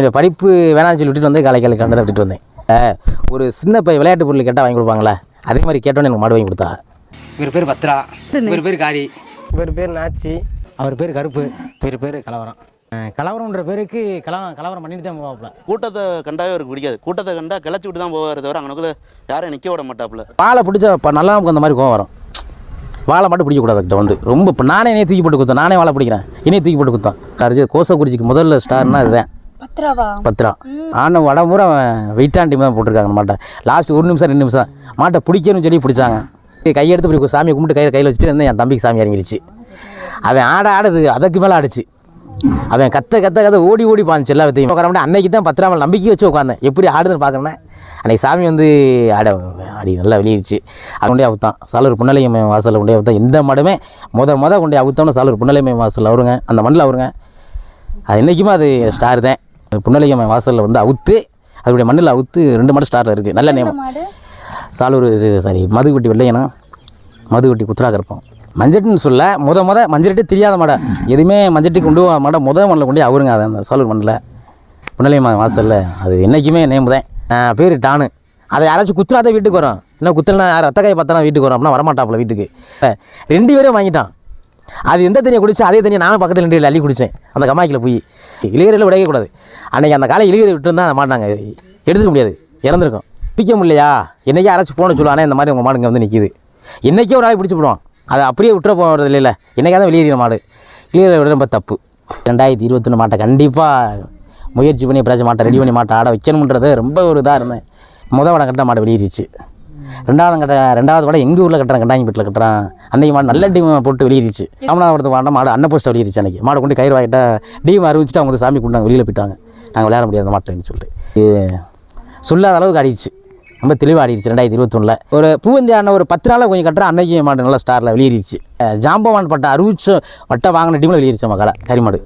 என்னோட படிப்பு வேணாம்னு சொல்லி விட்டுட்டு வந்து காலை காலை கண்டதை விட்டுட்டு வந்தேன். ஒரு சின்ன பையன் விளையாட்டு பொருள் கேட்டால் வாங்கி கொடுப்பாங்களே அதே மாதிரி கேட்டோன்னே எனக்கு மாடு வாங்கி கொடுத்தா. இவர் பேர் பத்ரா. இவர் பேர் காரி இவர் பேர் நாச்சி. அவர் பேர் கருப்பு இவர் பேர் கலவரம். கலவரம்ன்ற பேருக்கு கலவரம் கலவரம் பண்ணிட்டு தான் போவாப்புல. கூட்டத்தை கண்டாவே அவருக்கு பிடிக்காது. கூட்டத்தை கண்டா கிளச்சி விட்டு தான் போவார் தவிர அங்கனக்குள்ள யாரையும் நிற்க விட மாட்டாப்புல. வாழை பிடிச்ச இப்போ நல்லா நமக்கு அந்த மாதிரி கோவம் வரும். வாழை மட்டும் பிடிக்கக்கூடாது கிட்ட வந்து. ரொம்ப இப்போ நானே என்னைய தூக்கி போட்டு குத்தேன் நானே வாழை பிடிக்கிறேன். என்னைய தூக்கி போட்டு அரிஜி கோசக்குறிச்சிக்கு முதல்ல ஸ்டார்னா இதுதான் பத்ராவா? பத்திரம் ஆனால் வட பூரா வெயிட்டான் டீம் தான் போட்டிருக்காங்க மாட்டை. லாஸ்ட் ஒரு நிமிஷம் ரெண்டு நிமிஷம். மாட்டை பிடிக்கணும்னு சொல்லி பிடிச்சாங்க. கையெடுத்து இப்படி சாமியை கும்பிட்டு கையில் கையில் வச்சுட்டு இருந்தேன் என் தம்பிக்கு சாமி இறங்கிருச்சு. அவன் ஆட ஆடுது அதுக்கு மேலே ஆடுச்சு. அவன் கத்த கத்த கத்த ஓடி ஓடி பாஞ்சு எல்லா வித்தையும். உட்கார அன்னைக்கு தான் பத்திராமல் நம்பிக்கை வச்சு உட்காந்தேன். எப்படி ஆடுதுன்னு பார்க்கணும்னா. அன்னைக்கு சாமி வந்து ஆட ஆடி நல்லா வெளியிடுச்சு அது கொண்டே அவுத்தான். சாலூர் புன்னலையம்மை வாசலில் கொண்டே அவுத்தான். எந்த மாடுமே முத முத கொண்டே அவுத்தோன்னு சாலூர் புன்னலையம்மை வாசலில் அவருங்க அந்த மண்ணில் அவருங்க அது என்றைக்குமே அது ஸ்டார் தான். புன்னலையம்மை வாசலில் வந்து அவுத்து அதோடைய மண்ணில் அவுத்து ரெண்டு மாடு ஸ்டாரில் இருக்குது நல்ல நேம் சாலூர் சாரி மதுகுட்டி வெள்ளையனும் மதுகுட்டி குத்துரா கருப்போம் மஞ்சட்டுன்னு சொல்ல முத முத மஞ்சட்டே தெரியாத மாடை. எதுவுமே மஞ்சட்டி கொண்டு மாடை. முத மண்ணில் கொண்டு அவருங்க அது அந்த சாலூர் மண்ணில். புன்னலையம்மா வாசலில் அது என்றைக்குமே நேம் தான். பேர் டானு. அதை யாராச்சும் குத்துறாதான் வீட்டுக்கு வரும். இல்லை குத்தலனா யார் ரத்தக்காயை பார்த்தா வீட்டுக்கு வரும் அப்படின்னா வரமாட்டாப்புல வீட்டுக்கு. ரெண்டு பேரும் வாங்கிட்டான். அது எந்த தண்ணியை குடிச்சு அதே தண்ணியை நானும் பக்கத்தில் ரெண்டு அள்ளி குடித்தேன் அந்த கமாய்க்கில் போய். இளையரில் விடையக்கூடாது அன்றைக்கி அந்த காலை இளையரை விட்டுருந்தா அந்த மாட்டாங்க எடுத்துக்க முடியாது. இறந்துருக்கோம். பிடிக்க முடியலையா? என்றைக்கே யாராச்சும் போன சொல்லுவானே இந்த மாதிரி உங்கள் மாடு இங்கே வந்து நிற்கிது இன்றைக்கே ஒரு நாள் பிடிச்சி போடுவான். அதை அப்படியே விட்டுற போகிறது இல்லைல்ல என்னைக்காவது வெளியேறின மாடு. இளையரை விட ரொம்ப தப்பு. ரெண்டாயிரத்தி இருபத்தொன்று மாட்டை கண்டிப்பாக முயற்சி பண்ணி எப்படியாச்சும் மாட்டை ரெடி பண்ணி மாட்டை ஆட வைக்கணுன்றது ரொம்ப ஒரு இதாக இருந்தேன். முத வடை கட்ட மாட்டை வெளியேறிச்சு. ரெண்டாவது கட்ட ரெண்டாவது வடை எங்கள் ஊரில் கட்டுறேன் கண்டாங்கிப்பட்டில் கட்டுறேன். அன்னைக்கு மாடு நல்ல டீம் போட்டு வெளியிருச்சு ராமநாதபுரத்து வாண்ட மாடு அன்ன போஸ்ட் வெளியிருச்சு அன்றைக்கி மாடு கொண்டு கயிறு வாங்கிட்ட டீம் அறிவிச்சிட்டு அவங்க சாமி கொண்டாங்க வெளியில் போயிட்டாங்க. நாங்கள் விளையாட முடியாது மாட்டேன்னு சொல்லிட்டு. இது சொல்லாத அளவுக்கு ஆடிடுச்சு. ரொம்ப தெளிவாக ஆடிடுச்சு ரெண்டாயிரத்தி இருபத்தொன்னில். ஒரு பூவந்தி ஆன ஒரு பத்து நாளில் கொஞ்சம் கட்டுற அன்னைக்கு மாடு நல்லா ஸ்டாரில் வெளியேறிச்சு. ஜாம்பவான் பட்ட அறிவிச்சு வட்டை வாங்கின டீமில் வெளியேறிச்சு மக்களை கரிமாடு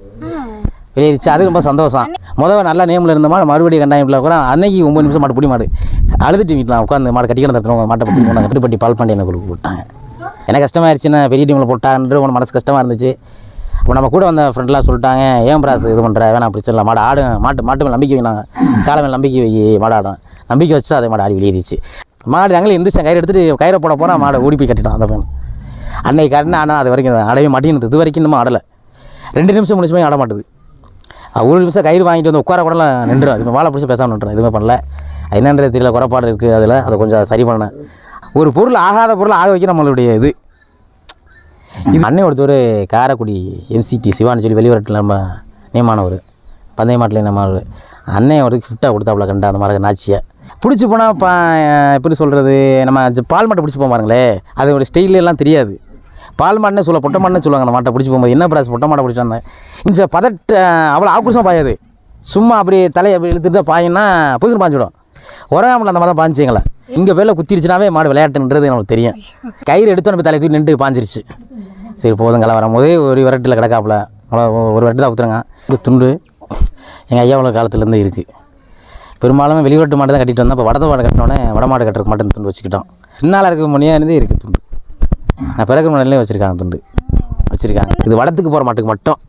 வெளியேறிச்சு. அது ரொம்ப சந்தோஷம். முதல்ல நல்ல நேமில் இருந்த மாடு மறுபடியும் கண்டாயமில் கூட அன்னைக்கு ஒம்பது நிமிஷம் மாடு பிடி மாடு. அழுதுட்டு வீட்டில் உட்காந்து மாடு கட்டி கிடந்துருந்தவங்க மாட்டை பற்றி போனாங்க கட்டுப்பட்டி பால் பண்ணி எனக்கு கொடுக்க விட்டாங்க. எனக்கு கஷ்டமாயிருச்சுன்னா பெரிய டீமில் போட்டான்ற உனக்கு மனசு கஷ்டமாக இருந்துச்சு. அப்போ நம்ம கூட வந்த ஃப்ரெண்ட்லாம் சொல்லிட்டாங்க ஏன் பிராஸ் இது பண்ணுற வேணாம் பிரச்சனை இல்லை மாடு ஆடு மாட்டு மாட்டு மேலே நம்பிக்கை வைனாங்க. காலை மேலே நம்பிக்கை வை மாடாடும் நம்பிக்கை வச்சு அதே மாடு ஆடி வெளியேறிச்சு. மாடு அங்கே எந்திரிச்சேன் கயிறு எடுத்துகிட்டு கயிறை போட போனால் மாடை ஓடி போய் கட்டிட்டோம் அந்த பையன் அன்னைக்கு கட்டினா ஆனால் அது வரைக்கும் ஆடவே மாட்டேங்குது. இது வரைக்கும் இன்னும் ஆடலை. ரெண்டு நிமிஷம் மூணு போய் ஆட மாட்டுது. ஒரு நிமிஷம் கயிறு வாங்கிட்டு வந்து உட்கார கூடலாம் நின்றுடும் இது வாழை பிடிச்சி பேசாமல் நின்றுடும் எதுவுமே பண்ணல. என்னன்றது தெரியல குறைபாடு இருக்குது அதில். அதை கொஞ்சம் சரி பண்ணேன் ஒரு பொருள் ஆகாத பொருள் ஆக வைக்க நம்மளுடைய இது. இது அண்ணன் ஒருத்தர் காரைக்குடி எம்சிடி சிவான்னு சொல்லி வெளியூரத்தில் நம்ம நியமானவர். பந்தய மாட்டில் நியமானவர். அண்ணன் ஒரு கிஃப்டாக கொடுத்தாப்புல கண்டா அந்த மாதிரி நாச்சியை. பிடிச்சி போனால் பா எப்படி சொல்கிறது நம்ம பால் மாட்டை பிடிச்சி போக பாருங்களே. அதோடய ஸ்டைல் எல்லாம் தெரியாது. பால் மாடுனே சொல்ல பொட்டை மாடுனே சொல்லுவாங்க அந்த மாட்டை பிடிச்சி போகும்போது. என்ன பிராஸ் பொட்டை மாட்டை பிடிச்சாங்க இந்த பதட்ட அவ்வளோ ஆக்ரோஷமாக பாயாது. சும்மா அப்படி தலையை அப்படி இழுத்துட்டு தான் பாயின்னா புதுசு பாஞ்சிடும். உரகாமல் அந்த மாதிரி தான் பாஞ்சிங்களா. இங்கே பேரில் குத்திருச்சுனாவே மாடு விளையாட்டுன்றது நமக்கு தெரியும். கயிறு எடுத்து போய் தலையை தூக்கி நின்று பாஞ்சிருச்சு. சரி போதுங்களா வரும்போது ஒரு விரட்டில் கிடக்காப்புல. ஒரு விரட்டு தான் ஊற்றுறங்க துண்டு. எங்கள் ஐயாவோட காலத்துலேருந்து இருக்குது பெரும்பாலும் வெளிநாட்டு மாடு தான் கட்டிட்டு வந்தோம். இப்போ வடத மாடு கட்டினோடனே வட மாடு கட்டுறதுக்கு மட்டும் துண்டு வச்சுக்கிட்டோம். சின்னால் இருக்க முடியாது இருக்குது துண்டு. நான் பிறகு முன்னாடிலே வச்சுருக்காங்க துண்டு. வச்சுருக்காங்க. இது வடத்துக்கு போகிற மாட்டுக்கு மட்டும்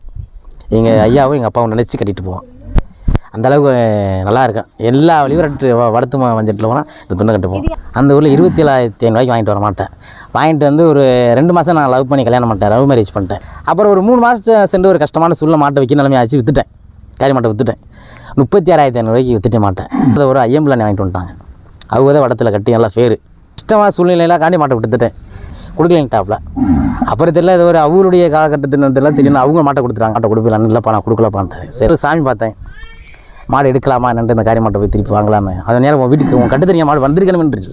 எங்கள் ஐயாவும் எங்கள் அப்பாவும் நினச்சி கட்டிட்டு போவான். அந்தளவுக்கு நல்லா இருக்கும் எல்லா வெளிவரட்டு வடத்து மஞ்சட்டில் போனால் இந்த துண்டை கட்டு போவோம் அந்த ஊரில் இருபத்தி ஏழாயிரத்தி ஐநூறுவாய்க்கு வாங்கிட்டு வர மாட்டேன். வாங்கிட்டு வந்து ஒரு ரெண்டு மாதம் நான் லவ் பண்ணி கல்யாணம் பண்ணிட்டேன் லவ் மேரேஜ் பண்ணிட்டேன். அப்புறம் ஒரு மூணு மாதத்தை சென்று ஒரு கஷ்டமான சூழ்நிலை மாட்டை வைக்க நிலைமை ஆச்சு விற்றுட்டேன் காரி மாட்டை விற்றுட்டேன் முப்பத்தி ஆறாயிரத்தி ஐநூறுவாய்க்கு விற்றுட்டே மாட்டேன் அதை ஒரு ஐயம்பிள்ளை வாங்கிட்டு வந்துட்டாங்க. அவங்க தான் வடத்தில் கட்டி நல்லா ஃபேர் இஷ்டமான சூழ்நிலையெல்லாம் காண்டி மாட்டை விட்டுட்டேன் கொடுக்கலைங்கிட்டாப்புல அப்புறம் தெரியல இது ஒரு அவருடைய காலகட்டத்தில் தெரியல தெரியும் அவங்க மாட்டை கொடுத்துட்டாங்க. மாட்டை கொடுப்பீங்க இல்லைப்பா நான் கொடுக்கலப்பான்ட்டாரு சரி சாமி பார்த்தேன். மாடு எடுக்கலாமா என்னன்ட்டு இந்த காரி மாட்டை போய் திருப்பி வாங்கலான்னு. அது நேரம் உன் வீட்டுக்கு உன் கட்டு தெரியும் மாடு வந்திருக்கணும்ன்றுச்சு.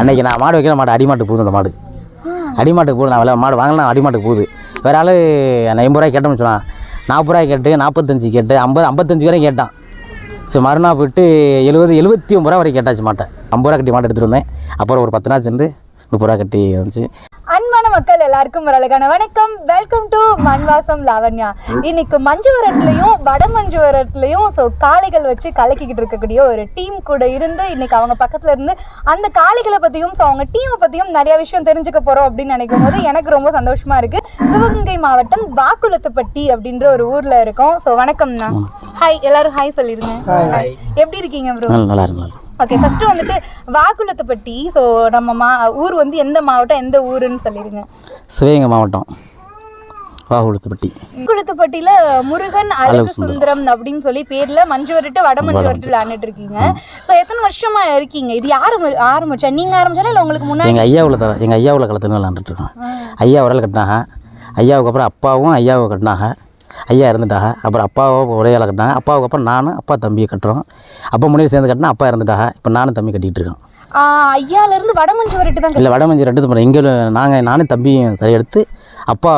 அன்னைக்கு நான் மாடு வைக்கிற மாடு அடிமாட்டு போகுது அந்த மாடு. அடிமாட்டுக்கு போகுது நான் விலை மாடு வாங்கலாம் அடிமாட்டுக்கு போகுது. வேற ஆள் நான் எண்பது ரூபாய் கேட்டோம்னு சொன்னான். நாற்பது ரூபாய் கேட்டு நாற்பத்தஞ்சு கேட்டு ஐம்பது ஐம்பத்தஞ்சு வரையும் கேட்டான். சரி மறுநாள் போயிட்டு எழுபது எழுபத்தி ஒம்பது ரூபா வரைக்கும் கேட்டாச்சு மாட்டேன் ஐம்பது ரூபா கட்டி மாட்டை எடுத்துகிட்டு வந்தேன். அப்புறம் ஒரு பத்து நாள் சென்று முப்பது ரூபா கட்டி வந்துச்சு. மக்கள் எல்லாருக்கும் ஒரு அழகான வணக்கம். Welcome to Manvasam Lavanya. இன்னைக்கு மஞ்சுவரத்துலையும் வட மஞ்சுவரத்துலையும் ஸோ காளைகள் வச்சு கலக்கிக்கிட்டு இருக்கக்கூடிய ஒரு டீம் கூட இருந்து இன்னைக்கு அவங்க பக்கத்துல இருந்து அந்த காளைகளை பத்தியும் ஸோ அவங்க டீமை பத்தியும் நிறைய விஷயம் தெரிஞ்சுக்க போறோம் அப்படின்னு நினைக்கும் போது எனக்கு ரொம்ப சந்தோஷமா இருக்கு. சிவகங்கை மாவட்டம் வாக்குளத்துப்பட்டி அப்படின்ற ஒரு ஊர்ல இருக்கோம். ஸோ வணக்கம்ண்ணா. ஹாய் எல்லாரும் ஹாய் சொல்லிருங்க எப்படி இருக்கீங்க ப்ரோ நல்லா ஓகே ஃபர்ஸ்ட் வந்துட்டு வாக்குளத்துப்பட்டி ஸோ நம்ம மா ஊர் வந்து எந்த மாவட்டம் எந்த ஊருன்னு சொல்லிடுங்க சிவகங்கை மாவட்டம் வாகுளத்துப்பட்டி வாக்குளத்துப்பட்டியில முருகன் அழகு சுந்தரம் அப்படின்னு சொல்லி பேர்ல மஞ்சு வரட்டு வட மஞ்சு வரட்டு விளையாண்டுட்டு இருக்கீங்க ஸோ எத்தனை வருஷமா இருக்கீங்க இது யாரு ஆரம்பிச்சா நீங்க ஆரம்பிச்சாலும் இல்லை உங்களுக்கு முன்னாடி எங்கள் ஐயா உள்ள தர எங்கள் ஐயா உள்ள களத்துன்னு விளாண்டுட்ருக்கோம் ஐயா உரல் கட்டினாங்க ஐயாவுக்கு அப்புறம் அப்பாவும் ஐயாவை கட்டினாங்க ஐயா இறந்துட்டாங்க அப்புறம் அப்பாவை ஒரே ஆளை கட்டினாங்க. அப்பாவுக்கு அப்புறம் நானும் அப்பா தம்பியை கட்டுறோம். அப்பா முன்னாடி சேர்ந்து கட்டினா அப்பா இறந்துட்டாங்க இப்போ நானும் தம்பி கட்டிகிட்டு இருக்கோம். ஆஹ் ஐயால இருந்து வட மஞ்சு வரட்டு தான் இல்லை வடமஞ்சி ரெண்டு பண்ணுறோம் இங்கே நாங்கள் நானும் தம்பியும் தலையெடுத்து அப்பா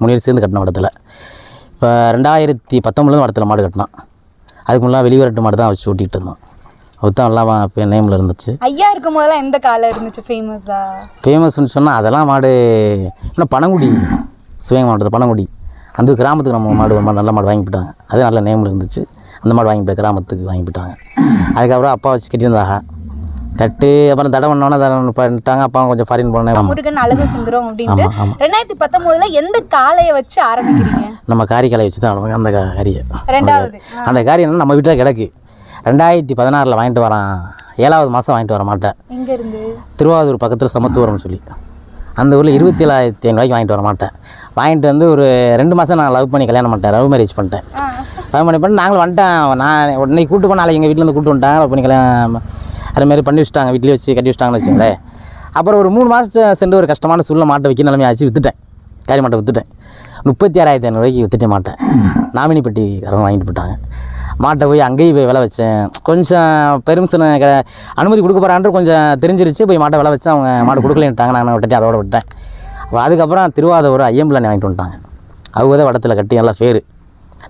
முன்னாடி சேர்ந்து கட்டின வடத்தில். இப்போ ரெண்டாயிரத்தி பத்தொம்பதுல வடத்தில் மாடு கட்டினோம். அதுக்கு முன்னாடி வெளிவரட்டு மாடு தான் வச்சு ஓட்டிகிட்டு இருந்தோம். அதுதான் எல்லாம் இப்போ நேமில் இருந்துச்சு. ஐயா இருக்கும் போதெல்லாம் எந்த காலம் இருந்துச்சு? ஃபேமஸா ஃபேமஸ்னு சொன்னால் அதெல்லாம் மாடு இன்னும் பனங்குடி சிவகங்கை மாவட்டத்தில் பனங்குடி. அந்த கிராமத்துக்கு நம்ம மாடு மாடு நல்ல மாடு வாங்கி போட்டாங்க. அது நல்ல நேமில் இருந்துச்சு. அந்த மாடு வாங்கி போய் கிராமத்துக்கு வாங்கி போட்டாங்க. அதுக்கப்புறம் அப்பா வச்சு கட்டியிருந்தாங்க. கட்டு அப்புறம் தடை பண்ணோன்னே தடை பண்ணிட்டாங்க. அப்பா கொஞ்சம் ஃபாரின் போனேன் முருகன் அழகு சுந்தரம் அப்படின்ட்டு ரெண்டாயிரத்தி பத்தொன்பதுல எந்த காளையை வச்சு ஆரம்பிக்கிறீங்க? நம்ம காரிக்காலை வச்சு தான் அந்த கா- கறியை ரெண்டாவது. அந்த காரி. என்ன நம்ம வீட்டில் கிடக்கு. ரெண்டாயிரத்தி பதினாறில் வாங்கிட்டு வரான். ஏழாவது மாதம் வாங்கிட்டு வர மாட்டேன். திருவாரூர் பக்கத்தில் சமத்துவரம்னு சொல்லி. அந்த ஊரில் இருபத்தி ஏழாயிரத்தி ஐநூறுவாய்க்கு வாங்கிட்டு வர மாட்டேன். வாங்கிட்டு வந்து ஒரு ரெண்டு மாதம் நான் லவ் பண்ணி கல்யாணம் பண்ணிட்டேன். லவ் மேரேஜ் பண்ணிட்டேன். லவ் பண்ணி பண்ணி நாங்களும் வந்துட்டேன் நான் உடனே கூட்டு போய் நாளைக்கு எங்கள் வீட்டில் இருந்து கூட்டு வந்துட்டாங்க. லவ் பண்ணி கல்யாணம் அது மாதிரி பண்ணி வச்சுட்டாங்க. வீட்லேயே வச்சு கட்டி வச்சுட்டாங்கன்னு வச்சுங்களேன். அப்புறம் ஒரு மூணு மாதத்தை சென்று ஒரு கஷ்டமான சூழ்நிலை மாட்டை வைக்க நிலைமை ஆச்சு விற்றுட்டேன் காரி மாட்டை விற்றுட்டேன் முப்பத்தி ஆறாயிரத்தி ஐநூறுரூவாய்க்கு விற்றுட்டே மாட்டேன். நாமினி பெட்டிக்காரங்க வாங்கிட்டு போயிட்டாங்க. மாட்டை போய் அங்கேயும் போய் விளை வச்சேன். கொஞ்சம் பெருமிஷன் க அனுமதி கொடுக்க போகிறான்ட்டு கொஞ்சம் தெரிஞ்சிருச்சு போய் மாட்டை விளை வச்சு அவங்க மாடு கொடுக்கலன்ட்டாங்க. நான் விட்டுட்டு அதோட விட்டேன். அப்புறம் அதுக்கப்புறம் திருவாதூர் ஐயம்பிள்ளை வாங்கிட்டு வந்துட்டாங்க. அவங்க தான் வடத்தில் கட்டி நல்லா ஃபேர்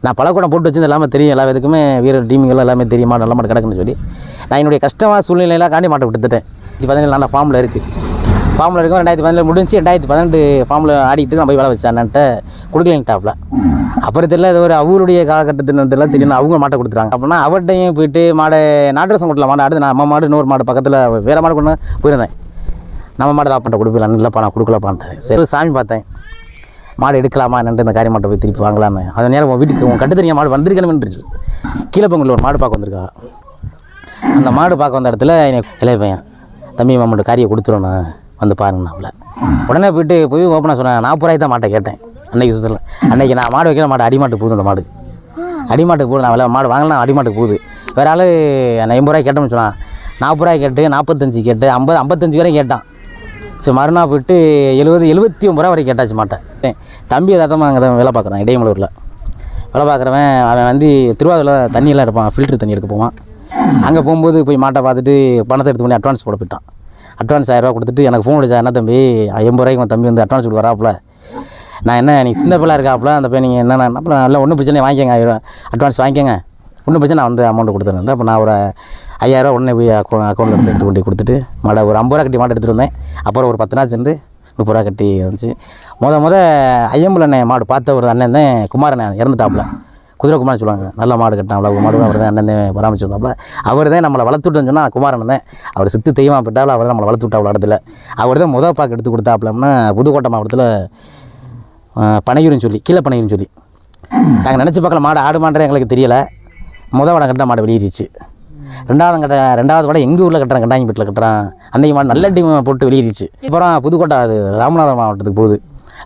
நான் பழக்கூடம் போட்டு வச்சது எல்லாமே தெரியும் எல்லா இதுக்குமே வீரர் டீமிங்கள் எல்லாமே தெரியும் மாடு நல்ல மாடு கிடக்குன்னு சொல்லி. நான் என்னுடைய கஷ்டமான சூழ்நிலையெல்லாம் காண்டி மாட்டை விட்டுட்டேன் இது பார்த்தீங்கன்னா நல்ல ஃபார்மில் இருக்குது ஃபார்மில் இருக்கும் ரெண்டாயிரத்தி பதினேழு முடிஞ்சு ரெண்டாயிரத்தி பதினெட்டு ஃபார்மில் ஆடிக்கிட்டு நான் போய் வேலை வச்சேன். அண்ணன்ட்ட டாப்பில் அப்புறம் தெரியல அது ஒரு அவருடைய காலகட்டத்தினத்தில் தெரியும் அவங்க மாட்டை கொடுத்துறாங்க அப்படின்னா அவர்கிட்டையும் போயிட்டு மாடை நாட்டு ரசம் மாடு அடுத்து நான் நம்ம மாடு இன்னொரு மாடு பக்கத்தில் வேறு மாடு கொண்டு போயிருந்தேன். நம்ம மாடு தான் பண்ண இல்லைப்பா நான் கொடுக்கலப்பான்ட்டாரு சரி சாமி பார்த்தேன். மாடு எடுக்கலாமா என்னன்ட்டு இந்த காரியம் மாட்டை போய் திருப்பி வாங்கலான்னு. அது நேரம் வீட்டுக்கு உன் கட்டு தெரியும் மாடு வந்திருக்கணும்ன்றுச்சு. கீழே பொங்கல் ஒரு மாடு பார்க்க வந்திருக்கா. அந்த மாடு பார்க்க வந்த இடத்துல என்னை இளைய பையன் தம்பி மாமன் காரியை கொடுத்துருண்ணா வந்து பாருங்கண்ணாப்புல உடனே போயிட்டு போய் ஓப்பனாக சொன்னேன் நாற்பது ரூபாய்க்கு தான் மாட்டை கேட்டேன். அன்னைக்கு சுத்தல அன்னைக்கு நான் மாடு வைக்கிற மாடு அடிமாட்டுக்கு போகுது அந்த மாடு. அடிமாட்டுக்கு போகுது. நான் வில மாடு வாங்கினா அடிமாட்டுக்கு போகுது. வேற ஆள் நான் எண்பது ரூபாய் கேட்டோம்னு சொன்னான். நாற்பது ரூபாய் கேட்டு நாற்பத்தஞ்சு கேட்டு ஐம்பது ஐம்பத்தஞ்சு வரையும் கேட்டான். சரி மறுநாள் போயிட்டு எழுபது எழுபத்தி ஒம்பது ரூபா வரைக்கும் கேட்டாச்சு மாட்டேன் தம்பி தாத்தமாக அங்கே தான் வேலை பார்க்குறான் இடையமலூரில். வேலை பார்க்குறவன் அவன் வந்து திருவாரூரில் தண்ணியெல்லாம் எடுப்பான் ஃபில்ட்ரு தண்ணி எடுக்க போவான். அங்கே போகும்போது போய் மாட்டை பார்த்துட்டு பணத்தை எடுத்து பண்ணி அட்வான்ஸ் போட போயிட்டான். அட்வான்ஸ் ஆயிரரூவா கொடுத்துட்டு எனக்கு ஃபோன் அடிச்சா என்ன தம்பி ஐம்பது ரூபாய்க்கு உன் தம்பி வந்து அட்வான்ஸ் கொடுக்குறாப்புல நான் என்ன நீ சின்ன பிள்ளை இருக்காப்புல? அந்த பையன் நீங்கள் என்னென்ன அப்புறம் இல்லை ஒன்றும் பிரச்சனை இல்லை, வாங்கிக்கங்க ஆயிரம் அட்வான்ஸ் வாங்கிக்கங்க. ஒன்றும் பிரச்சனை நான் வந்து அமௌண்ட் கொடுத்துருந்தேன் அப்போ நான் ஒரு ஐயாயிரரூவா உடனே போய் அக்கௌண்ட் அக்கௌண்ட்டில் எடுத்து எடுத்து கொண்டு கொடுத்துட்டு மாடை ஒரு ஐம்பது ரூபா கட்டி மாட்டை எடுத்துகிட்டு வந்தேன். அப்புறம் ஒரு பத்து நாள் சென்று முப்பது ரூபா கட்டி வந்துச்சு முத முத ஐயம்புல அண்ணன் மாடு பார்த்த ஒரு அண்ணன் தான் குமாரண்ணன் இறந்துட்டாப்புல. குதிரைக்குமாரன் சொல்லுவாங்க. நல்ல மாடு கட்டினாப்புல ஒரு மாடு அவர் தான் அண்ணன் பராமரிச்சு வந்தாப்புல அவர் தான் நம்மளை வளர்த்துட்டுன்னு சொன்னால் குமாரன் தான். அவர் சித்து தெய்வம் போட்டாலும் அவர் தான் நம்மளை வளர்த்து விட்டாப்புல இடத்துல. அவர் தான் முத பாக்கு எடுத்து கொடுத்தாப்புலம்னா புதுக்கோட்டை மாவட்டத்தில் பனையூர்னு சொல்லி கீழே பனையூர்னு சொல்லி. நாங்கள் நினச்சி பார்க்கல மாடு ஆடு மாடுற எங்களுக்கு தெரியலை. முதல் வடம் கட்ட மாடு வெளியேறிச்சு. ரெண்டாவது கட்ட ரெண்டாவது வடம் எங்கள் ஊரில் கட்டுறேன் கண்டாங்கிப்பட்டில் கட்டுறான். அன்னைக்கு மாடு நல்ல டீம் போட்டு வெளியேறிச்சு. அப்புறம் புதுக்கோட்டை அது ராமநாதபுரம் மாவட்டத்துக்கு போகுது.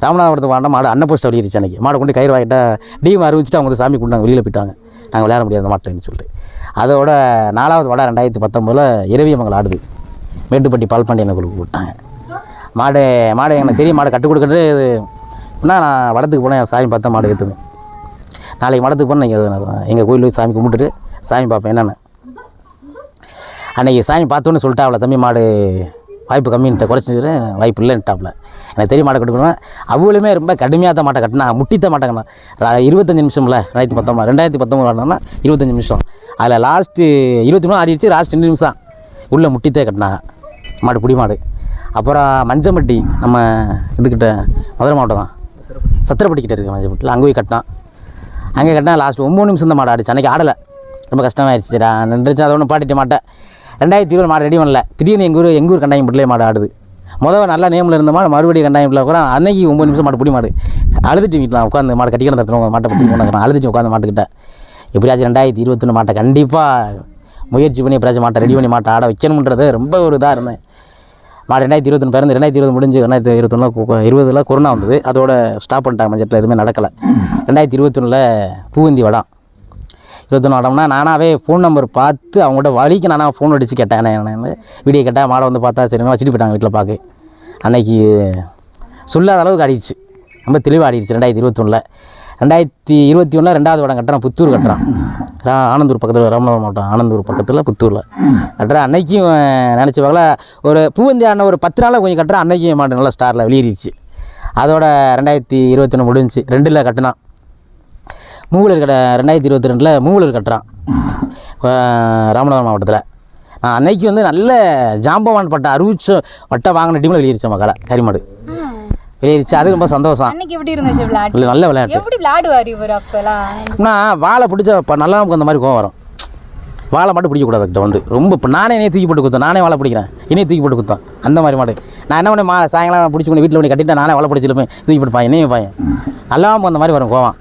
ராமநாதபுரத்துக்கு வாண்ட மாடு அன்ன போஸ்ட் வெளியேறிச்சு அன்னைக்கு. மாடு கொண்டு கயிறு வாங்கிட்டா டீம் அறிவிச்சிட்டு அவங்க வந்து சாமி கொண்டாங்க வெளியில் போயிட்டாங்க. நாங்கள் விளையாட முடியாது மாட்டேன்னு சொல்லிட்டு. அதோட நாலாவது வடை ரெண்டாயிரத்தி பத்தொம்போதில் இரவியமங்கல் ஆடுது. மேட்டுப்பட்டி பால்பாண்டி எனக்கு விட்டாங்க மாடு மாடு எனக்கு தெரியும் மாடு கட்டு கொடுக்குறது அப்படின்னா நான் வடத்துக்கு போனேன் சாமி பார்த்தா மாடு ஏற்றுவேன் நாளைக்கு மடத்துக்கு போனால் நீங்கள் எங்கள் கோயில் போய் சாமி கும்பிட்டுட்டு சாமி பார்ப்பேன் என்னென்னு. அன்றைக்கி சாமி பார்த்தோன்னு சொல்லிட்டாப்ல தம்பி மாடு வாய்ப்பு கம்மின்ட்டு குறைச்சிட்டு வாய்ப்பு இல்லைன்ட்டாப்பில். எனக்கு தெரிய மாட்டை கட்டுக்கணும் அவளுமே ரொம்ப கடுமையாக தான் மாட்டை கட்டினா முட்டித்த மாட்டேங்கண்ணா இருபத்தஞ்சி நிமிஷம்ல ரெண்டாயிரத்தி பத்தொம்பது ரெண்டாயிரத்தி பத்தொம்பது ஆடினா இருபத்தஞ்சி நிமிஷம். அதில் லாஸ்ட்டு இருபத்தி மூணு ஆடிடுச்சு லாஸ்ட் ரெண்டு நிமிஷம் உள்ளே முட்டித்தே கட்டினாங்க மாடு புடி மாடு. அப்புறம் மஞ்சம்பட்டி நம்ம இதுக்கிட்ட மதுரை மாவட்டம் தான். சத்திரப்பட்டிக்கிட்ட இருக்குது மஞ்சப்பட்டியில். அங்கே போய் கட்டினான் அங்கே கட்டினா லாஸ்ட் ஒம்பது நிமிஷம் தான் மாடு ஆடிச்சு. அன்றைக்கி ஆடலை. ரொம்ப கஷ்டமாயிடுச்சு சரி நின்றுச்சு அதை ஒன்றும் பாட்டிட்டு மாட்டேன் ரெண்டாயிரத்தி இருபது மாடு ரெடி பண்ணல. திடீர்னு எங்கள் ஊர் எங்கள் ஊர் கண்டாயம்பட்டிலே மாடு ஆடுது. முதல்ல நல்லா நேமில் இருந்த மாடு மறுபடியும் கண்டாயம்பில் கூட அன்னைக்கு ஒம்பது நிமிஷம் மாடு பிடி மாடு. அழுதுட்டு வீட்டில் உட்காந்து மாடு கட்டிக்கிட்டு தரத்துறவங்க மாட்டை பற்றி போனாங்க அழுதுச்சு உட்காந்து மாட்டுக்கிட்ட. எப்படியாச்சும் ரெண்டாயிரத்தி இருபத்தொன்று மாட்டை கண்டிப்பாக முயற்சி பண்ணி எப்படியாச்சும் மாட்டை ரெடி பண்ணி மாட்டை ஆட வைக்கணுன்றது ரொம்ப ஒரு இதாக இருந்தேன். மாடு ரெண்டாயிரத்தி இருபத்தொன்று பிறந்து ரெண்டாயிரத்தி இருபது முடிஞ்சு ரெண்டாயிரத்தி இருபத்தொன்னு இருபதுல கொரோனா வந்தது. அதோட ஸ்டாப் பண்ணிட்டாங்க மஞ்சட்டில் எதுவுமே நடக்கலை. ரெண்டாயிரத்தி இருபத்தொன்னில் பூவந்தி வடம். இருபத்தொன்று வடம்னா நானாகவே ஃபோன் நம்பர் பார்த்து அவங்கள்ட்ட வழிக்கு நானாக ஃபோன் அடித்து கேட்டேன். என்ன- வீடியோ கேட்டேன் மாடை வந்து பார்த்தா சரிங்க வச்சுட்டு போயிட்டாங்க வீட்டில் பார்க்க. அன்னைக்கு சொல்லாத அளவுக்கு ஆடிடுச்சு ரொம்ப தெளிவாக ஆடிடுச்சு ரெண்டாயிரத்தி இருபத்தொன்னில் ரெண்டாயிரத்தி இருபத்தி ஒன்றில் ரெண்டாவது வடம் கட்டுறான் புத்தூர் கட்டுறான். ஆனந்தூர் பக்கத்தில் ராமநாதபுரம் மாவட்டம் ஆனந்தூர் பக்கத்தில் புத்தூரில். கட்டுறேன். அன்னைக்கும் நினச்சி பார்க்கல. ஒரு பூவந்தி ஆன ஒரு பத்து நாளில் கொஞ்சம் கட்டுறேன். அன்னைக்கும் மாடு நல்லா ஸ்டாரில் வெளியேறிச்சு அதோட ரெண்டாயிரத்தி இருபத்தொன்று முடிஞ்சு ரெண்டில் கட்டினான். மூவலூர் கடை ரெண்டாயிரத்தி இருபத்தி ரெண்டில் மூவலூர் கட்டுறான். ராமநாதபுரம் மாவட்டத்தில். நான் அன்னைக்கு வந்து நல்ல ஜாம்பவான் பட்ட அறுபச்சு வட்டை வாங்கின டீமில் வெளியேறிச்சு மக்களை கரிமாடு. வெளியேறிச்சு அது ரொம்ப சந்தோஷம். இல்லை நல்ல விளையாட்டு. ஆனால் வாழை பிடிச்ச இப்போ நல்லா நமக்கு அந்த மாதிரி கோவம் வரும். வாழை மட்டும் பிடிக்கக்கூடாது கிட்ட வந்து. ரொம்ப இப்போ நானே என்னைய தூக்கி போட்டு குத்தேன். நானே வாழை பிடிக்கிறேன். என்னைய தூக்கி போட்டு குத்தேன். அந்த மாதிரி மாடு. நான் என்ன பண்ணி மா சாயங்காலம் பிடிச்சி கொண்டு வீட்டில் பண்ணி கட்டிட்டு நானே வாழை பிடிச்சிருப்பேன் தூக்கி போட்டு பாயன் என்னையும் பாயன். நல்லா அந்த மாதிரி வரும் கோவம்.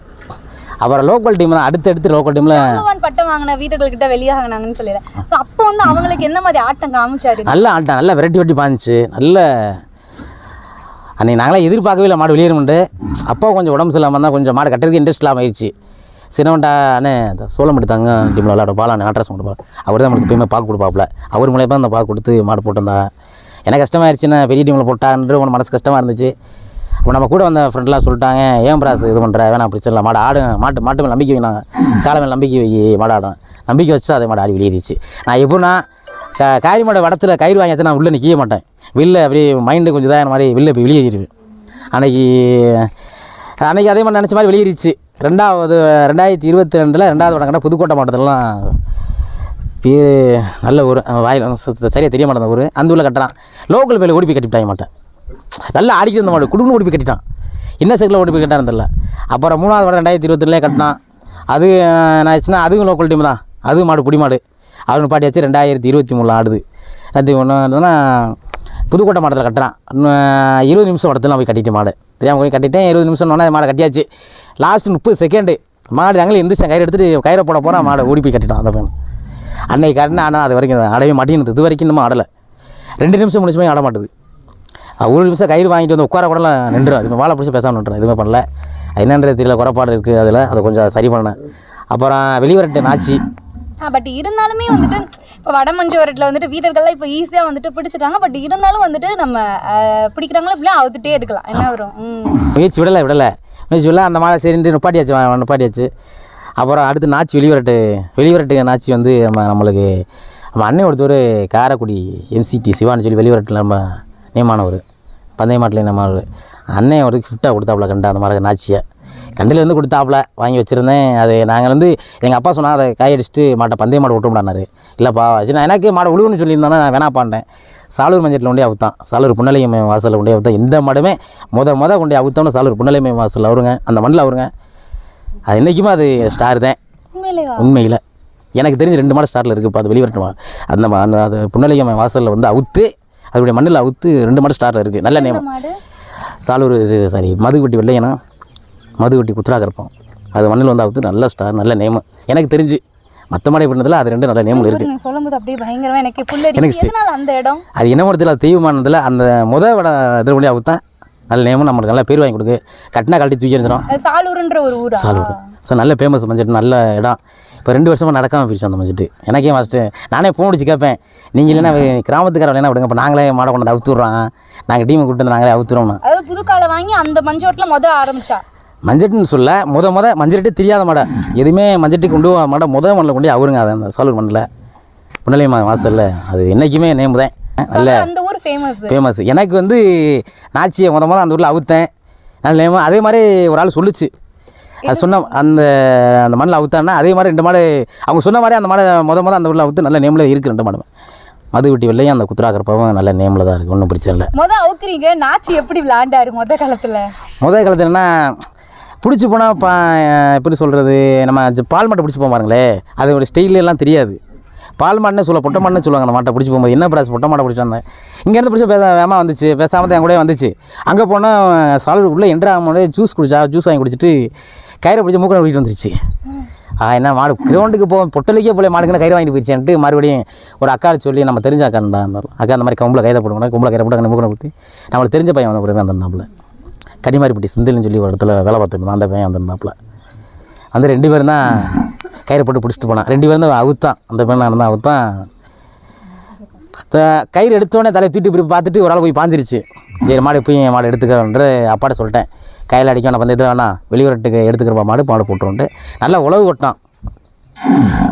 அப்புறம் லோக்கல் டீம் தான் அடுத்து அடுத்து லோக்கல் டீமில் பட்டம் வாங்கின வீரர்கள் கிட்ட வெளியாகினாங்கன்னு சொல்லல. சோ அப்போ வந்து அவங்களுக்கு என்ன மாதிரி ஆட்டம் காமிச்சாரு? நல்ல ஆட்டம் நல்லா விரட்டி விரட்டி பாஞ்சிச்சு. நல்ல அன்னைக்கு நாங்களே எதிர்பார்க்கவே இல்லை மாடு வெளியேறுமுண்டு அப்போ கொஞ்சம் உடம்பு சரியில்லாமல் தான் கொஞ்சம் மாடு கட்டுறதுக்கு இன்ட்ரெஸ்ட் இல்லாமல் ஆயிடுச்சு. சின்னவன்டா அண்ணே இந்த சோளம்பட்டி தாங்க டீமில் விளையாட பாலா அட்ரஸ் போய் அவர் தான் நம்மளுக்கு எப்பயுமே பார்க்க கொடுப்பாப்புல. அவர் மூலியமாக அந்த பார்க்க கொடுத்து மாடு போட்டிருந்தா. எனக்கு கஷ்டமாயிருச்சுன்னா பெரிய டீமில் போட்டான்ற உனக்கு மனசு கஷ்டமாக இருந்துச்சு. இப்போ நம்ம கூட வந்த ஃப்ரெண்ட்லாம் சொல்லிட்டாங்க ஏன் பிராஸ் இது பண்ணுற வேணாம் அப்படி சொல்லலாம் மாடு ஆடு மாட்டு மாட்டு மேலே நம்பிக்கை வைனாங்க காலை மேலே நம்பிக்கை வை மாடு ஆடும் நம்பிக்கை வச்சு அதே மாடு ஆடி வெளியேறிச்சு நான் எப்படின்னா க காரி வடத்தில் கயிறு வாங்கியாச்சு நான் உள்ளே நிற்கவே மாட்டேன். வெளில அப்படியே மைண்டு கொஞ்சம் இதாக மாதிரி வெளில போய் வெளியேறிடுவேன். அன்னைக்கு அன்றைக்கி அதே மாதிரி நினச்ச மாதிரி வெளியேறிச்சு ரெண்டாவது ரெண்டாயிரத்தி இருபத்தி ரெண்டில் ரெண்டாவது வடங்கடா புதுக்கோட்டை மாவட்டத்திலலாம் பேர் நல்ல ஊர். வாயில் சரியாக தெரிய மாட்டேன் ஊர். அந்த ஊரில் கட்டுறான் லோக்கல் பேரில் ஓடி போய் கட்டிவிட்டாங்க மாட்டேன். நல்லா ஆடிக்கிட்டு இருந்த மாடு. குடும்பம் ஓடி போய் கட்டிட்டான். என்ன சைக்கிளில் ஓடி போய் கட்டான்னு தெரில அப்புறம் மூணாவது வடம் ரெண்டாயிரத்தி இருபத்திலே கட்டினான். அது நான் என்ன ஆச்சுன்னா அதுவும் லோக்கல் டீம் தான். அதுவும் மாடு புடி மாடு. அவனு பாட்டியாச்சு ரெண்டாயிரத்தி இருபத்தி மூணில் ஆடுது. ரெண்டாயிரத்தி ஒன்றுனா புதுக்கோட்டை மாடத்தில் கட்டுறான். இருபது நிமிஷம் வடத்தில் போய் கட்டிட்டு மாடு. தெரியாமல் போய் கட்டிட்டேன். இருபது நிமிஷம் மாடை கட்டியாச்சு. லாஸ்ட் முப்பது செகண்டு மாடு நாங்களே எந்திரிச்சேன். கயிறு எடுத்துகிட்டு கயிறை போட போகிறோம் மாடை ஓடி போய் கட்டிட்டான் அந்த பையன். அன்னைக்கு கட்டினா ஆனால் அது வரைக்கும் ஆடவே மாட்டேங்குது. இது வரைக்கும் இன்னமும் ஆடலை. ரெண்டு நிமிஷம் முடிச்சுமே ஆட மாட்டுது. ஒரு நிமிஷம் கயிறு வாங்கிட்டு வந்து உட்கார கூடலாம் நின்றும் அது வாழை பிடிச்சி பேசாமல் நின்றும் எதுவுமே பண்ணல. என்னன்றது தெரியல குறைபாடு இருக்குது அதில். அதை கொஞ்சம் சரி பண்ணேன். அப்புறம் வெளிவரட்டு நாச்சி பட் இருந்தாலுமே வந்துட்டு இப்போ வடமஞ்சு வரட்டில் வந்துட்டு வீரர்கள்லாம் இப்போ ஈஸியாக வந்துட்டு பிடிச்சிட்டாங்க. பட் இருந்தாலும் வந்துட்டு நம்ம அஹ், பிடிக்கிறவங்களும் இப்படிலாம் அவுத்துட்டே இருக்கலாம். என்ன வரும்? முயற்சி விடலை விடலை. முயற்சி விடல. அந்த மாடை சரின்ட்டு நிப்பாட்டியாச்சு நிப்பாட்டியாச்சு. அப்புறம் அடுத்து நாச்சி வெளிவரட்டு வெளிவரட்டு நாச்சி வந்து நம்ம நம்மளுக்கு நம்ம அண்ணன் ஒருத்தர் காரைக்குடி எம்சிடி சிவான்னு சொல்லி வெளிவரட்டில் நம்ம நியமானவர் பந்தய மாட்டில் நியமானவர் அண்ணன் ஒரு கிஃப்டாக கொடுத்தாப்புல கண்டா அந்த மாதிரி நாச்சியை. கண்டிலேருந்து கொடுத்தாப்புல வாங்கி வச்சுருந்தேன். அது நாங்கள் வந்து எங்கள் அப்பா சொன்னால் அதை காய் அடிச்சுட்டு மாட்டை பந்தய மாடு விட்டோம்டானாரு இல்லைப்பா சரி நான் எனக்கு மாடை உழுவுன்னு சொல்லியிருந்தோன்னா நான் வேணாப்பாண்டேன் சாலூர் மஞ்சட்டில் கொண்டே அவுத்தான். சாலூர் புன்னலையம் வாசலில் கொண்டே அவுத்தான் எந்த மாடுமே முத முத கொண்டே அவுத்தோன்னு சாலூர் புன்னலையம் வாசலில் அவருங்க அந்த மண்ணில் அவருங்க அது என்றைக்குமே அது ஸ்டார் தான். உண்மையில். எனக்கு தெரிஞ்சு ரெண்டு மாடு ஸ்டாரில் இருக்குது இப்போ அது வெளிவரட்டு மா- அந்த மா- அந்த அது புன்னலையம் வாசலில் வந்து அவுத்து அதோடைய மண்ணில் அவுத்து ரெண்டு மாடு ஸ்டாரில் இருக்குது நல்ல நேம். சாலூர் சாரி மதுக்குட்டி வெள்ளையனா மதுக்குட்டி குத்ராகரப்பம் அது மண்ணில் வந்து அவுத்து நல்ல ஸ்டார் நல்ல நேமு. எனக்கு தெரிஞ்சு மற்ற மாடு பண்ணதில் அது ரெண்டு நல்ல நேமில் இருக்குது சொல்லும்போது அப்படியே பயங்கரமா எனக்கு எனக்கு அந்த இடம்? அது என்ன மரத்தில் அது தெய்வமானதில் அந்த முத வட இதில் கொண்டு அவுத்தான் நல்ல நேமும் நம்மளுக்கு நல்ல பேர் வாங்கி கொடுக்கு. கட்டினா கழட்டி தூக்கி எறிஞ்சிடும் சாலூருன்ற ஒரு ஊரா? சாலூர். சார் நல்ல ஃபேமஸ் மஞ்சட்டு நல்ல இடம். இப்போ ரெண்டு வருஷமாக நடக்காமல் போயிடுச்சு அந்த மஞ்சட்டு எனக்கே ஃபஸ்ட்டு நானே ஃபோன் அடிச்சு கேட்பேன். நீங்கள் இல்லைன்னா கிராமத்துக்கார இல்லைன்னா விடுங்க இப்போ நாங்களே மாடை கொண்டு வந்து அவுத்துடுறோம் நாங்கள் டீமை கூப்பிட்டு வந்து நாங்களே அவுத்துறோம்னா அதாவது புதுக்காலை வாங்கி அந்த மஞ்சோட்டில் முத ஆரம்பிச்சா? மஞ்சட்டுன்னு சொல்ல முத முத மஞ்சட்டு தெரியாத மாடை. எதுவுமே மஞ்சட்டு கொண்டு மாடை முத மண்ணில் கொண்டு அவருங்க அதை அந்த சாலூர் மண்ணில். புன்னலை மா வாசலில் அது என்றைக்குமே நேம் தான் நல்ல அந்த ஊர் ஃபேமஸ் ஃபேமஸ் எனக்கு வந்து நாச்சியை முத முத அந்த ஊரில் அவுத்தேன். நல்ல நேம் அதே மாதிரி ஒரு ஆள் சொல்லுச்சு. அது சொன்ன அந்த அந்த மண்ணில் அவுத்தான்னா அதே மாதிரி ரெண்டு மாடு அவங்க சொன்ன மாதிரி அந்த மாடை முத முத அந்த ஊரில் அவுத்து நல்ல நேமில் இருக்குது ரெண்டு மாடு மதுகுட்டி வெள்ளையும் அந்த குத்துராக்கரப்பாவும் நல்ல நேமில் தான் இருக்குது ஒன்றும் பிரச்சனை இல்லை. முத அவுக்குறீங்க நாச்சி எப்படி விளையாண்டாரு முத காலத்துல? முதல் காலத்துல என்ன பிடிச்சி போனால் பா எப்படி சொல்கிறது நம்ம பால் மாட்டை பிடிச்சி போக பாருங்களே அதோட தெரியாது. பால் மாடுன்னு சொல்ல பொட்டை மாடுன்னு சொல்லுவாங்க அந்த மாட்டை பிடிச்சி போகும்போது. என்ன பிராஸ் பொட்டை மாட்டை பிடிச்சாங்க இங்கேருந்து பிடிச்ச பேச வேமா வந்துச்சு பேசாமல் தான் என் கூட வந்துச்சு. அங்கே போனால் சாலர் உள்ளே என்ட்ரு ஆகும்போது ஜூஸ் குடிச்சா ஜூஸ் வாங்கி குடிச்சிட்டு கயிறை பிடிச்சி மூக்கை வீட்டு வந்துருச்சு. ஆ என்ன மாடு கிரௌண்டுக்கு போ பொட்டலுக்கே போல மாடுக்குன்னு கயிறு வாங்கிட்டு போயிடுச்சேன்ட்டு மறுபடியும் ஒரு அக்காவை சொல்லி நம்ம தெரிஞ்ச அக்காண்டா இருந்தாலும். அக்கா அந்த மாதிரி கம்பளை கைதை போடுவோம் கும்பல கயிறை போட்டு மூக்கனை கொடுத்து நம்மளுக்கு தெரிஞ்ச பையன் வந்த பிறகு வந்திருந்தாப்புல கனிமாரிப்பட்டி சிந்தில்னு சொல்லி ஒரு இடத்துல வேலை பார்த்துருந்தோம் அந்த பையன் வந்திருந்தாப்புல. அந்த ரெண்டு பேரும் தான் கயிறை போட்டு பிடிச்சிட்டு போனான். ரெண்டு பேரும் தான் அவுத்தான். அந்த பையன் நான் தான் அவுத்தான். த- கயிறு எடுத்தோடனே தலையை தூட்டி இப்படி பார்த்துட்டு ஒரு ஆள் போய் பாஞ்சிருச்சு. சரி மாடு போய் மாடு எடுத்துக்கிறன்ற அப்பாட்ட சொல்லிட்டேன். கையில் அடிக்க வேணாம் பந்தயத்தில் வேணாம் வெளியூரட்டுக்கு எடுத்துக்கிறப்பா மாடு மாடு போட்டுருன்ட்டு. நல்லா உழவு கொட்டினான்.